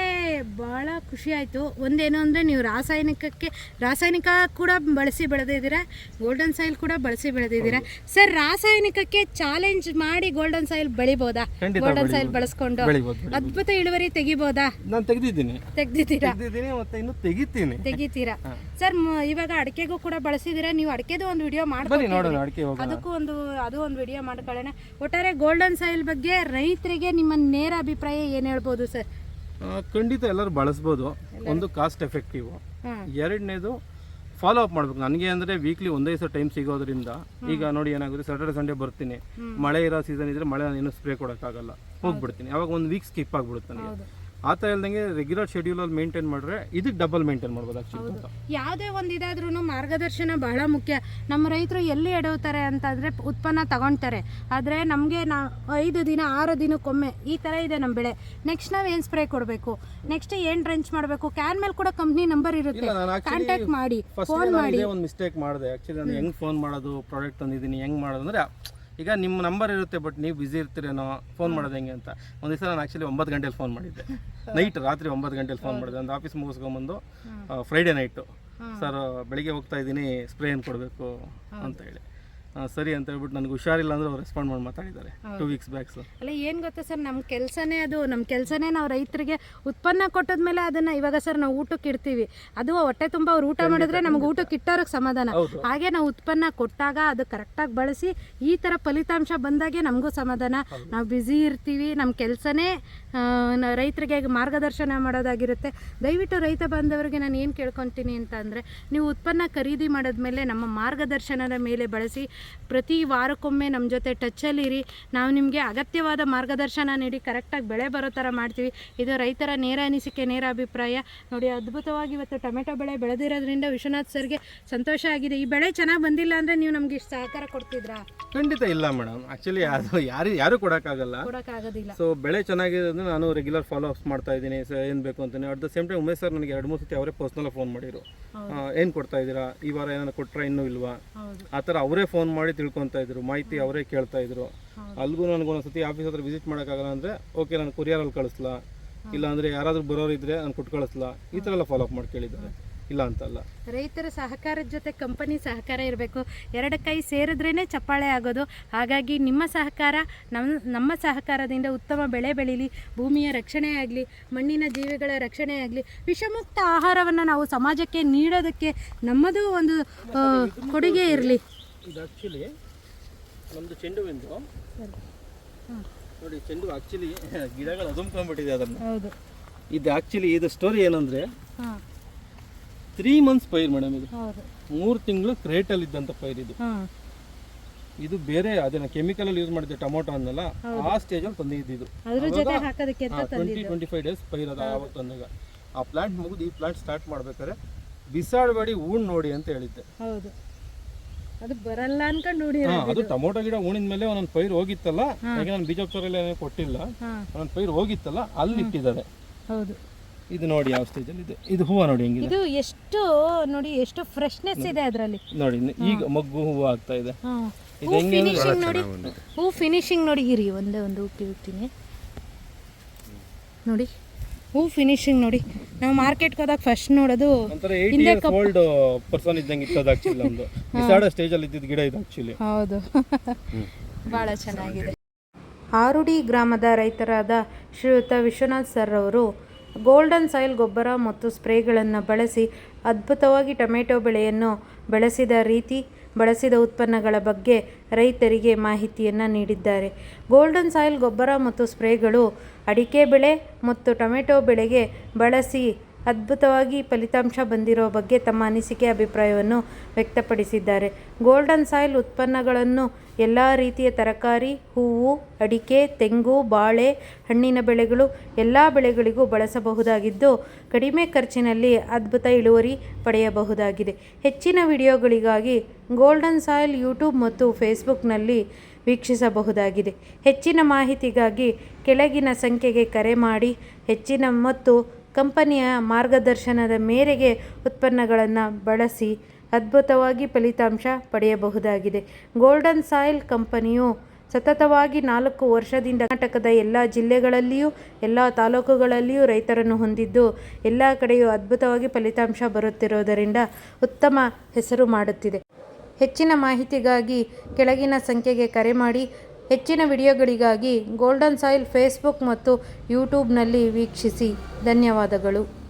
[SPEAKER 3] ಭಾಳ ಖುಷಿ ಆಯಿತು. ಒಂದೇನು ಅಂದರೆ ನೀವು ರಾಸಾಯನಿಕಕ್ಕೆ ರಾಸಾಯನಿಕ ಕೂಡ ಬಳಸಿ ಬೆಳೆದಿದ್ದೀರಾ ಗೋಲ್ಡನ್ ಸಾಯಿಲ್ ಕೂಡ ಬಳಸಿ ಬೆಳೆದಿದ್ದೀರಾ. ಸರ್ ರಾಸಾಯನಿಕಕ್ಕೆ ಚಾಲೆಂಜ್ ಮಾಡಿ ಗೋಲ್ಡನ್ ಸಾಯಿಲ್ ಬೆಳಿಬೋದಾ? Golden soil. ಬಳಸ್ಕೊಂಡು. ಅದ್ಭುತ ಇಳುವರಿ ತೆಗಿಬೋದಾ?
[SPEAKER 1] ನಾನು ತೆಗೆದಿದ್ದೀನಿ.
[SPEAKER 3] ತೆಗ್ದಿದ್ದೀರಾ?
[SPEAKER 1] ತೆಗೆದಿದ್ದೀನಿ ಮತ್ತೆ ಇನ್ನು ತೆಗಿತೀನಿ.
[SPEAKER 3] ತೆಗಿತೀರಾ. ಸರ್ ಇವಾಗ ಅಡಿಕೆಗೂ ಕೂಡ ಬಳಸಿದ್ದೀರಾ? ನೀವು ಅಡಿಕೆದು ಒಂದು ವಿಡಿಯೋ
[SPEAKER 1] ಹೋಗೋಣ.
[SPEAKER 3] ಅದಕ್ಕೂ ಒಂದು ಅದು ಒಂದು ವಿಡಿಯೋ ಮಾಡ್ಕೊಳ್ಳೋಣ. ಒಟ್ಟಾರೆ ಗೋಲ್ಡನ್ ಸಾಯಿಲ್ ಬಗ್ಗೆ ರೈತರಿಗೆ ನಿಮ್ಮ ನೇರ ಅಭಿಪ್ರಾಯ ಏನು ಹೇಳ್ಬೋದು ಸರ್
[SPEAKER 1] ಖಂಡಿತ ಎಲ್ಲರೂ ಬಳಸ್ಬೋದು. ಒಂದು ಕಾಸ್ಟ್ ಎಫೆಕ್ಟಿವ್ ಎರಡನೇದು ಫಾಲೋ ಅಪ್ ಮಾಡ್ಬೇಕು. ನನಗೆ ಅಂದರೆ ವೀಕ್ಲಿ ಒಂದೇ ಸಲ ಟೈಮ್ ಸಿಗೋದ್ರಿಂದ ಈಗ ನೋಡಿ ಏನಾಗುತ್ತೆ ಸ್ಯಾಟರ್ಡೆ ಸಂಡೇ ಬರ್ತೀನಿ. ಮಳೆ ಇರೋ ಸೀಸನ್ ಇದ್ರೆ ಮಳೆ ನಾನು ಏನು ಸ್ಪ್ರೇ ಕೊಡೋಕ್ಕಾಗಲ್ಲ. ಹೋಗ್ಬಿಡ್ತೀನಿ. ಅವಾಗ ಒಂದು ವೀಕ್ ಸ್ಕಿಪ್ ಆಗಿಬಿಡುತ್ತೆ ನನಗೆ. ಆ ಥರ ಇಲ್ದಂಗೆ ರೆಗ್ಯುಲರ್ ಶೆಡ್ಯೂಲಲ್ಲಿ ಮೇಂಟೈನ್ ಮಾಡಿದ್ರೆ ಇದಕ್ಕೆ ಡಬಲ್ ಮೇಂಟೈನ್ ಮಾಡ್ಬೋದು ಆ್ಯಕ್ಚುಲಿ ಅಂತ.
[SPEAKER 3] ಯಾವುದೇ ಒಂದು ಇದಾದ್ರೂ ಮಾರ್ಗದರ್ಶನ ಬಹಳ ಮುಖ್ಯ. ನಮ್ಮ ರೈತರು ಎಲ್ಲಿ ಎಡವ್ತಾರೆ ಅಂತಂದರೆ ಉತ್ಪನ್ನ ತಗೊಳ್ತಾರೆ ಆದರೆ ನಮಗೆ ನಾ ಐದು ದಿನ ಆರು ದಿನಕ್ಕೊಮ್ಮೆ ಈ ಥರ ಇದೆ ನಮ್ಮ ಬೆಳೆ. ನೆಕ್ಸ್ಟ್ ನಾವು ಏನು ಸ್ಪ್ರೇ ಕೊಡಬೇಕು? ನೆಕ್ಸ್ಟ್ ಏನು ಡ್ರೆಂಚ್ ಮಾಡಬೇಕು? ಕ್ಯಾನ್ ಮೇಲೆ ಕೂಡ ಕಂಪ್ನಿ ನಂಬರ್ ಇರುತ್ತೆ. ಕಾಂಟ್ಯಾಕ್ಟ್ ಮಾಡಿ ಫೋನ್ ಮಾಡಿ.
[SPEAKER 1] ಒಂದು ಮಿಸ್ಟೇಕ್ ಮಾಡಿದೆ. ಆ್ಯಕ್ಚುಲಿ ನಾನು ಹೆಂಗೆ ಫೋನ್ ಮಾಡೋದು ಪ್ರಾಡಕ್ಟ್ ತಂದಿದ್ದೀನಿ ಹೆಂಗೆ ಮಾಡೋದು ಅಂದರೆ ಈಗ ನಿಮ್ಮ ನಂಬರ್ ಇರುತ್ತೆ ಬಟ್ ನೀವು ಬಿಸಿ ಇರ್ತೀರೇನೋ ಫೋನ್ ಮಾಡೋದು ಹೆಂಗೆ ಅಂತ. ಒಂದು ದಿವಸ ನಾನು ಆ್ಯಕ್ಚುಲಿ ಒಂಬತ್ತು ಗಂಟೆಲಿ ಫೋನ್ ಮಾಡಿದ್ದೆ. ನೈಟ್ ರಾತ್ರಿ ಒಂಬತ್ತು ಗಂಟೆಲಿ ಫೋನ್ ಮಾಡಿದೆ. ಒಂದು ಆಫೀಸ್ ಮುಗಿಸ್ಕೊಂಬಂದು ಫ್ರೈಡೇ ನೈಟು ಸರ್ ಬೆಳಿಗ್ಗೆ ಹೋಗ್ತಾ ಇದ್ದೀನಿ ಸ್ಪ್ರೇ ಏನು ಕೊಡಬೇಕು ಅಂತ ಹೇಳಿ. ಸರಿ ಅಂತ ಹೇಳ್ಬಿಟ್ಟು ನನಗೆ ಹುಷಾರಿಲ್ಲ ಅಂದ್ರೆ ಅವ್ರು ರೆಸ್ಪಾಂಡ್ ಮಾಡಿ ಮಾತಾಡಿದ್ದಾರೆ. ಟೂ ವೀಕ್ಸ್ ಬ್ಯಾಕ್ಸ್
[SPEAKER 3] ಅಲ್ಲ ಏನು ಗೊತ್ತಾ ಸರ್ ನಮ್ಮ ಕೆಲಸನೇ ಅದು ನಮ್ಮ ಕೆಲಸನೇ ನಾವು ರೈತರಿಗೆ ಉತ್ಪನ್ನ ಕೊಟ್ಟದ್ಮೇಲೆ ಅದನ್ನು ಇವಾಗ ಸರ್ ನಾವು ಊಟಕ್ಕೆ ಇಡ್ತೀವಿ. ಅದು ಹೊಟ್ಟೆ ತುಂಬ ಅವ್ರು ಊಟ ಮಾಡಿದ್ರೆ ನಮ್ಗೆ ಊಟಕ್ಕೆ ಇಟ್ಟವ್ರಿಗೆ ಸಮಾಧಾನ. ಹಾಗೆ ನಾವು ಉತ್ಪನ್ನ ಕೊಟ್ಟಾಗ ಅದು ಕರೆಕ್ಟಾಗಿ ಬಳಸಿ ಈ ಥರ ಫಲಿತಾಂಶ ಬಂದಾಗೆ ನಮಗೂ ಸಮಾಧಾನ. ನಾವು ಬ್ಯುಸಿ ಇರ್ತೀವಿ ನಮ್ಮ ಕೆಲಸನೇ ರೈತರಿಗೆ ಮಾರ್ಗದರ್ಶನ ಮಾಡೋದಾಗಿರುತ್ತೆ. ದಯವಿಟ್ಟು ರೈತ ಬಾಂಧವರಿಗೆ ನಾನು ಏನು ಕೇಳ್ಕೊತೀನಿ ಅಂತ ಅಂದರೆ ನೀವು ಉತ್ಪನ್ನ ಖರೀದಿ ಮಾಡಿದ್ಮೇಲೆ ನಮ್ಮ ಮಾರ್ಗದರ್ಶನದ ಮೇಲೆ ಬಳಸಿ ಪ್ರತಿ ವಾರಕ್ಕೊಮ್ಮೆ ನಮ್ಮ ಜೊತೆ ಟಚ್ಚಲ್ಲಿರಿ. ನಾವು ನಿಮಗೆ ಅಗತ್ಯವಾದ ಮಾರ್ಗದರ್ಶನ ನೀಡಿ ಕರೆಕ್ಟಾಗಿ ಬೆಳೆ ಬರೋ ಥರ ಮಾಡ್ತೀವಿ. ಇದು ರೈತರ ನೇರ ಅನಿಸಿಕೆ ನೇರ ಅಭಿಪ್ರಾಯ. ನೋಡಿ ಅದ್ಭುತವಾಗಿ ಇವತ್ತು ಟೊಮೆಟೊ ಬೆಳೆ ಬೆಳೆದಿರೋದ್ರಿಂದ ವಿಶ್ವನಾಥ್ ಸರ್ಗೆ ಸಂತೋಷ ಆಗಿದೆ. ಈ ಬೆಳೆ ಚೆನ್ನಾಗಿ ಬಂದಿಲ್ಲ ಅಂದರೆ ನೀವು ನಮಗೆ ಇಷ್ಟು ಸಹಕಾರ ಕೊಡ್ತಿದ್ರಾ?
[SPEAKER 1] ಖಂಡಿತ ಇಲ್ಲ ಮೇಡಮ್. ಆ್ಯಕ್ಚುಲಿ ಅದು ಯಾರು ಯಾರು ಕೊಡೋಕ್ಕಾಗಲ್ಲ.
[SPEAKER 3] ಕೊಡೋಕ್ಕಾಗೋದಿಲ್ಲ.
[SPEAKER 1] ಸೊ ಬೆಳೆ ಚೆನ್ನಾಗಿದೆ ಅಂದರೆ ನಾನು ರೆಗ್ಯುಲರ್ ಫಾಲೋ ಅಪ್ಸ್ ಮಾಡ್ತಾ ಇದ್ದೀನಿ. ಸರ್ ಏನು ಬೇಕು ಅಂತಲೇ at the same time Umesh sir ನನಗೆ ಎರಡು ಮೂರು ಸತಿ ಅವರೇ ಪರ್ಸ್ನಲ್ ಫೋನ್ ಮಾಡಿರು ಏನು ಕೊಡ್ತಾ ಇದ್ದೀರಾ? ಈ ವಾರ ಏನಾದ್ರು ಕೊಟ್ಟರೆ ಇನ್ನೂ ಇಲ್ವಾ? ಆ ಥರ ಅವರೇ ಫೋನ್ ಮಾಡಿ ತಿಳ್ಕೊತಾ ಇದ್ರು ಮಾಹಿತಿ ಅವರೇ ಕೇಳ್ತಾ ಇದ್ರು. ಅಲ್ಲಿಗೂ ನನಗೆ ಒಂದ್ಸತಿ ಆಫೀಸ್ ಹತ್ರ ವಿಸಿಟ್ ಮಾಡೋಕ್ಕಾಗಲ್ಲ ಅಂದ್ರೆ ಓಕೆ ನಾನು ಕೊರಿಯರಲ್ಲಿ ಕಳಿಸ್ಲಾ? ಇಲ್ಲ ಅಂದ್ರೆ ಯಾರಾದರೂ ಬರೋರು ಇದ್ರೆ ನಾನು ಕೊಟ್ಟು ಕಳಿಸ್ಲಾ? ಈ ಥರ ಎಲ್ಲ ಫಾಲೋ ಅಪ್ ಮಾಡಿ ಕೇಳಿದ್ದಾರೆ. ಇಲ್ಲ ಅಂತಲ್ಲ.
[SPEAKER 3] ರೈತರ ಸಹಕಾರದ ಜೊತೆ ಕಂಪನಿ ಸಹಕಾರ ಇರಬೇಕು. ಎರಡು ಕೈ ಸೇರಿದ್ರೇ ಚಪ್ಪಾಳೆ ಆಗೋದು. ಹಾಗಾಗಿ ನಿಮ್ಮ ಸಹಕಾರ ನಮ್ಮ ನಮ್ಮ ಸಹಕಾರದಿಂದ ಉತ್ತಮ ಬೆಳೆ ಬೆಳೀಲಿ ಭೂಮಿಯ ರಕ್ಷಣೆ ಆಗಲಿ ಮಣ್ಣಿನ ಜೀವಿಗಳ ರಕ್ಷಣೆ ಆಗಲಿ ವಿಷಮುಕ್ತ ಆಹಾರವನ್ನು ನಾವು ಸಮಾಜಕ್ಕೆ ನೀಡೋದಕ್ಕೆ ನಮ್ಮದು ಒಂದು ಕೊಡುಗೆ ಇರಲಿ.
[SPEAKER 1] ಇದು ಆ್ಯಕ್ಚುಲಿ ನಮ್ಮದು ಚೆಂಡು ಹೂವಿಂದು. ನೋಡಿ ಚೆಂಡು ಆ್ಯಕ್ಚುಲಿ ಗಿಡಗಳು ಅದುಮ್ಕೊಂಡ್ಬಿಟ್ಟಿದೆ ಅದನ್ನು.
[SPEAKER 3] ಹೌದು.
[SPEAKER 1] ಇದು ಆ್ಯಕ್ಚುಲಿ ಇದು ಸ್ಟೋರಿ ಏನಂದ್ರೆ ತ್ರೀ ಮಂತ್ಸ್ ಪೈರ್ ಮೇಡಮ್ ಇದು.
[SPEAKER 3] ಹೌದು.
[SPEAKER 1] ಮೂರು ತಿಂಗಳು ಕ್ರೇಟಲ್ಲಿ ಇದ್ದಂಥ ಪೈರ್ ಇದು.
[SPEAKER 3] ಹಾಂ.
[SPEAKER 1] ಇದು ಬೇರೆ ಅದನ್ನ ಕೆಮಿಕಲ್ ಅಲ್ಲಿ ಯೂಸ್ ಮಾಡಿದ್ದೆ ಟೊಮೊಟೊ ಅನ್ನಲ್ಲ ಆ ಸ್ಟೇಜ್ ಅಲ್ಲಿ ತಂದಿದ್ದು
[SPEAKER 3] ಅದ್ರ ಜೊತೆ ಹಾಕೋದಕ್ಕೆ ಅಂತ
[SPEAKER 1] ಟ್ವೆಂಟಿ ಟ್ವೆಂಟಿ ಫೈವ್ ಡೇಸ್ ಪೈರ್ ಅದ ಆವಾಗ ತಂದಾಗ. ಆ ಪ್ಲಾಂಟ್ ಮುಗಿದು ಈ ಪ್ಲಾಂಟ್ ಸ್ಟಾರ್ಟ್ ಮಾಡ್ಬೇಕಾದ್ರೆ ಬಿಸಾಡಬೇಡಿ ಹೂಣ್ ನೋಡಿ ಅಂತ ಹೇಳಿದ್ದೆ.
[SPEAKER 3] ಹೌದು. ಅದು ಬರಲ್ಲ ಅನ್ಕೊಂಡು ನೋಡಿ
[SPEAKER 1] ಹಾ, ಅದು ಟೊಮೊಟೊ ಗಿಡ ಉಣಿದ ಮೇಲೆ ಒಂದೊಂದು ಪೈರ್ ಹೋಗಿತ್ತಲ್ಲ ಹಾಗೆ ನಾನು ಬೀಜೋಪಚಾರ ಎಲ್ಲ ಕೊಟ್ಟಿಲ್ಲ. ಒಂದೊಂದು ಪೈರ್ ಹೋಗಿತ್ತಲ್ಲ ಅಲ್ಲಿ ಇಟ್ಟಿದ್ದಾರೆ.
[SPEAKER 3] ಹೌದು.
[SPEAKER 1] ಇದು ನೋಡಿ ಯಾವ ಸ್ಟೇಜ್ ಅಲ್ಲಿ ಇದೆ. ಇದು ಹೂವ ನೋಡಿ ಹೆಂಗಿದೆ?
[SPEAKER 3] ಇದು ಎಷ್ಟು ನೋಡಿ ಎಷ್ಟು ಫ್ರೆಶ್ನೆಸ್ ಇದೆ ಅದರಲ್ಲಿ.
[SPEAKER 1] ನೋಡಿ ಇನ್ನು ಈಗ ಮಗ್ಗು ಹೂವು ಆಗ್ತಾ ಇದೆ. ಇದು ಹೆಂಗೆ
[SPEAKER 3] ಫಿನಿಶಿಂಗ್ ನೋಡಿ. ಹೂ ಫಿನಿಶಿಂಗ್ ನೋಡಿ ಇರಿ ಒಂದೇ ಒಂದು ಹೂ ಕಿಳ್ತೀನಿ ನೋಡಿ. ಹೂ ಫಿನಿಶಿಂಗ್ ನೋಡಿ. ನಾವು ಮಾರ್ಕೆಟ್ಗೆ ಹೋದಾಗ ಫಸ್ಟ್ ನೋಡೋದು
[SPEAKER 1] ಹಿಂದೆ ಓಲ್ಡ್ ಪರ್ಸನ್ ಇದ್ದಂಗೆ ಅದು ಆಕ್ಚುಲಿ ನಮ್ದು. ಬಿಸಾಡೋ ಸ್ಟೇಜ್ ಅಲ್ಲಿ ಇದ್ದಿದ್ದು ಗಿಡ ಇದು ಆಕ್ಚುಲಿ
[SPEAKER 3] ಹೌದು. ಭಾಳ ಚೆನ್ನಾಗಿದೆ. ಆರುಡಿ ಗ್ರಾಮದ ರೈತರಾದ ಶ್ರೀಯುತ ವಿಶ್ವನಾಥ್ ಸರ್ ಅವರು ಗೋಲ್ಡನ್ ಸಾಯಿಲ್ ಗೊಬ್ಬರ ಮತ್ತು ಸ್ಪ್ರೇಗಳನ್ನು ಬಳಸಿ ಅದ್ಭುತವಾಗಿ ಟೊಮೆಟೊ ಬೆಳೆಯನ್ನು ಬೆಳೆಸಿದ ರೀತಿ ಬಳಸಿದ ಉತ್ಪನ್ನಗಳ ಬಗ್ಗೆ ರೈತರಿಗೆ ಮಾಹಿತಿಯನ್ನು ನೀಡಿದ್ದಾರೆ. ಗೋಲ್ಡನ್ ಸಾಯಿಲ್ ಗೊಬ್ಬರ ಮತ್ತು ಸ್ಪ್ರೇಗಳು ಅಡಿಕೆ ಬೆಳೆ ಮತ್ತು ಟೊಮೆಟೊ ಬೆಳೆಗೆ ಬಳಸಿ ಅದ್ಭುತವಾಗಿ ಫಲಿತಾಂಶ ಬಂದಿರೋ ಬಗ್ಗೆ ತಮ್ಮ ಅನಿಸಿಕೆ ಅಭಿಪ್ರಾಯವನ್ನು ವ್ಯಕ್ತಪಡಿಸಿದ್ದಾರೆ. ಗೋಲ್ಡನ್ ಸಾಯಿಲ್ ಉತ್ಪನ್ನಗಳನ್ನು ಎಲ್ಲ ರೀತಿಯ ತರಕಾರಿ, ಹೂವು, ಅಡಿಕೆ, ತೆಂಗು, ಬಾಳೆ, ಹಣ್ಣಿನ ಬೆಳೆಗಳು ಎಲ್ಲ ಬೆಳೆಗಳಿಗೂ ಬಳಸಬಹುದಾಗಿದ್ದು, ಕಡಿಮೆ ಖರ್ಚಿನಲ್ಲಿ ಅದ್ಭುತ ಇಳುವರಿ ಪಡೆಯಬಹುದಾಗಿದೆ. ಹೆಚ್ಚಿನ ವಿಡಿಯೋಗಳಿಗಾಗಿ ಗೋಲ್ಡನ್ ಸಾಯಿಲ್ ಯೂಟ್ಯೂಬ್ ಮತ್ತು ಫೇಸ್ಬುಕ್ನಲ್ಲಿ ವೀಕ್ಷಿಸಬಹುದಾಗಿದೆ. ಹೆಚ್ಚಿನ ಮಾಹಿತಿಗಾಗಿ ಕೆಳಗಿನ ಸಂಖ್ಯೆಗೆ ಕರೆ ಮಾಡಿ, ಹೆಚ್ಚಿನ ಮತ್ತು ಕಂಪನಿಯ ಮಾರ್ಗದರ್ಶನದ ಮೇರೆಗೆ ಉತ್ಪನ್ನಗಳನ್ನು ಬಳಸಿ ಅದ್ಭುತವಾಗಿ ಫಲಿತಾಂಶ ಪಡೆಯಬಹುದಾಗಿದೆ. ಗೋಲ್ಡನ್ ಸಾಯಿಲ್ ಕಂಪನಿಯು ಸತತವಾಗಿ ನಾಲ್ಕು ವರ್ಷದಿಂದ ಕರ್ನಾಟಕದ ಎಲ್ಲ ಜಿಲ್ಲೆಗಳಲ್ಲಿಯೂ, ಎಲ್ಲ ತಾಲೂಕುಗಳಲ್ಲಿಯೂ ರೈತರನ್ನು ಹೊಂದಿದ್ದು, ಎಲ್ಲ ಕಡೆಯೂ ಅದ್ಭುತವಾಗಿ ಫಲಿತಾಂಶ ಬರುತ್ತಿರುವುದರಿಂದ ಉತ್ತಮ ಹೆಸರು ಮಾಡುತ್ತಿದೆ. ಹೆಚ್ಚಿನ ಮಾಹಿತಿಗಾಗಿ ಕೆಳಗಿನ ಸಂಖ್ಯೆಗೆ ಕರೆ ಮಾಡಿ ಹೆಚ್ಚಿನ ವಿಡಿಯೋಗಳಿಗಾಗಿ ಗೋಲ್ಡನ್ ಸಾಯಿಲ್ ಫೇಸ್ಬುಕ್ ಮತ್ತು ಯೂಟ್ಯೂಬ್ನಲ್ಲಿ ವೀಕ್ಷಿಸಿ. ಧನ್ಯವಾದಗಳು.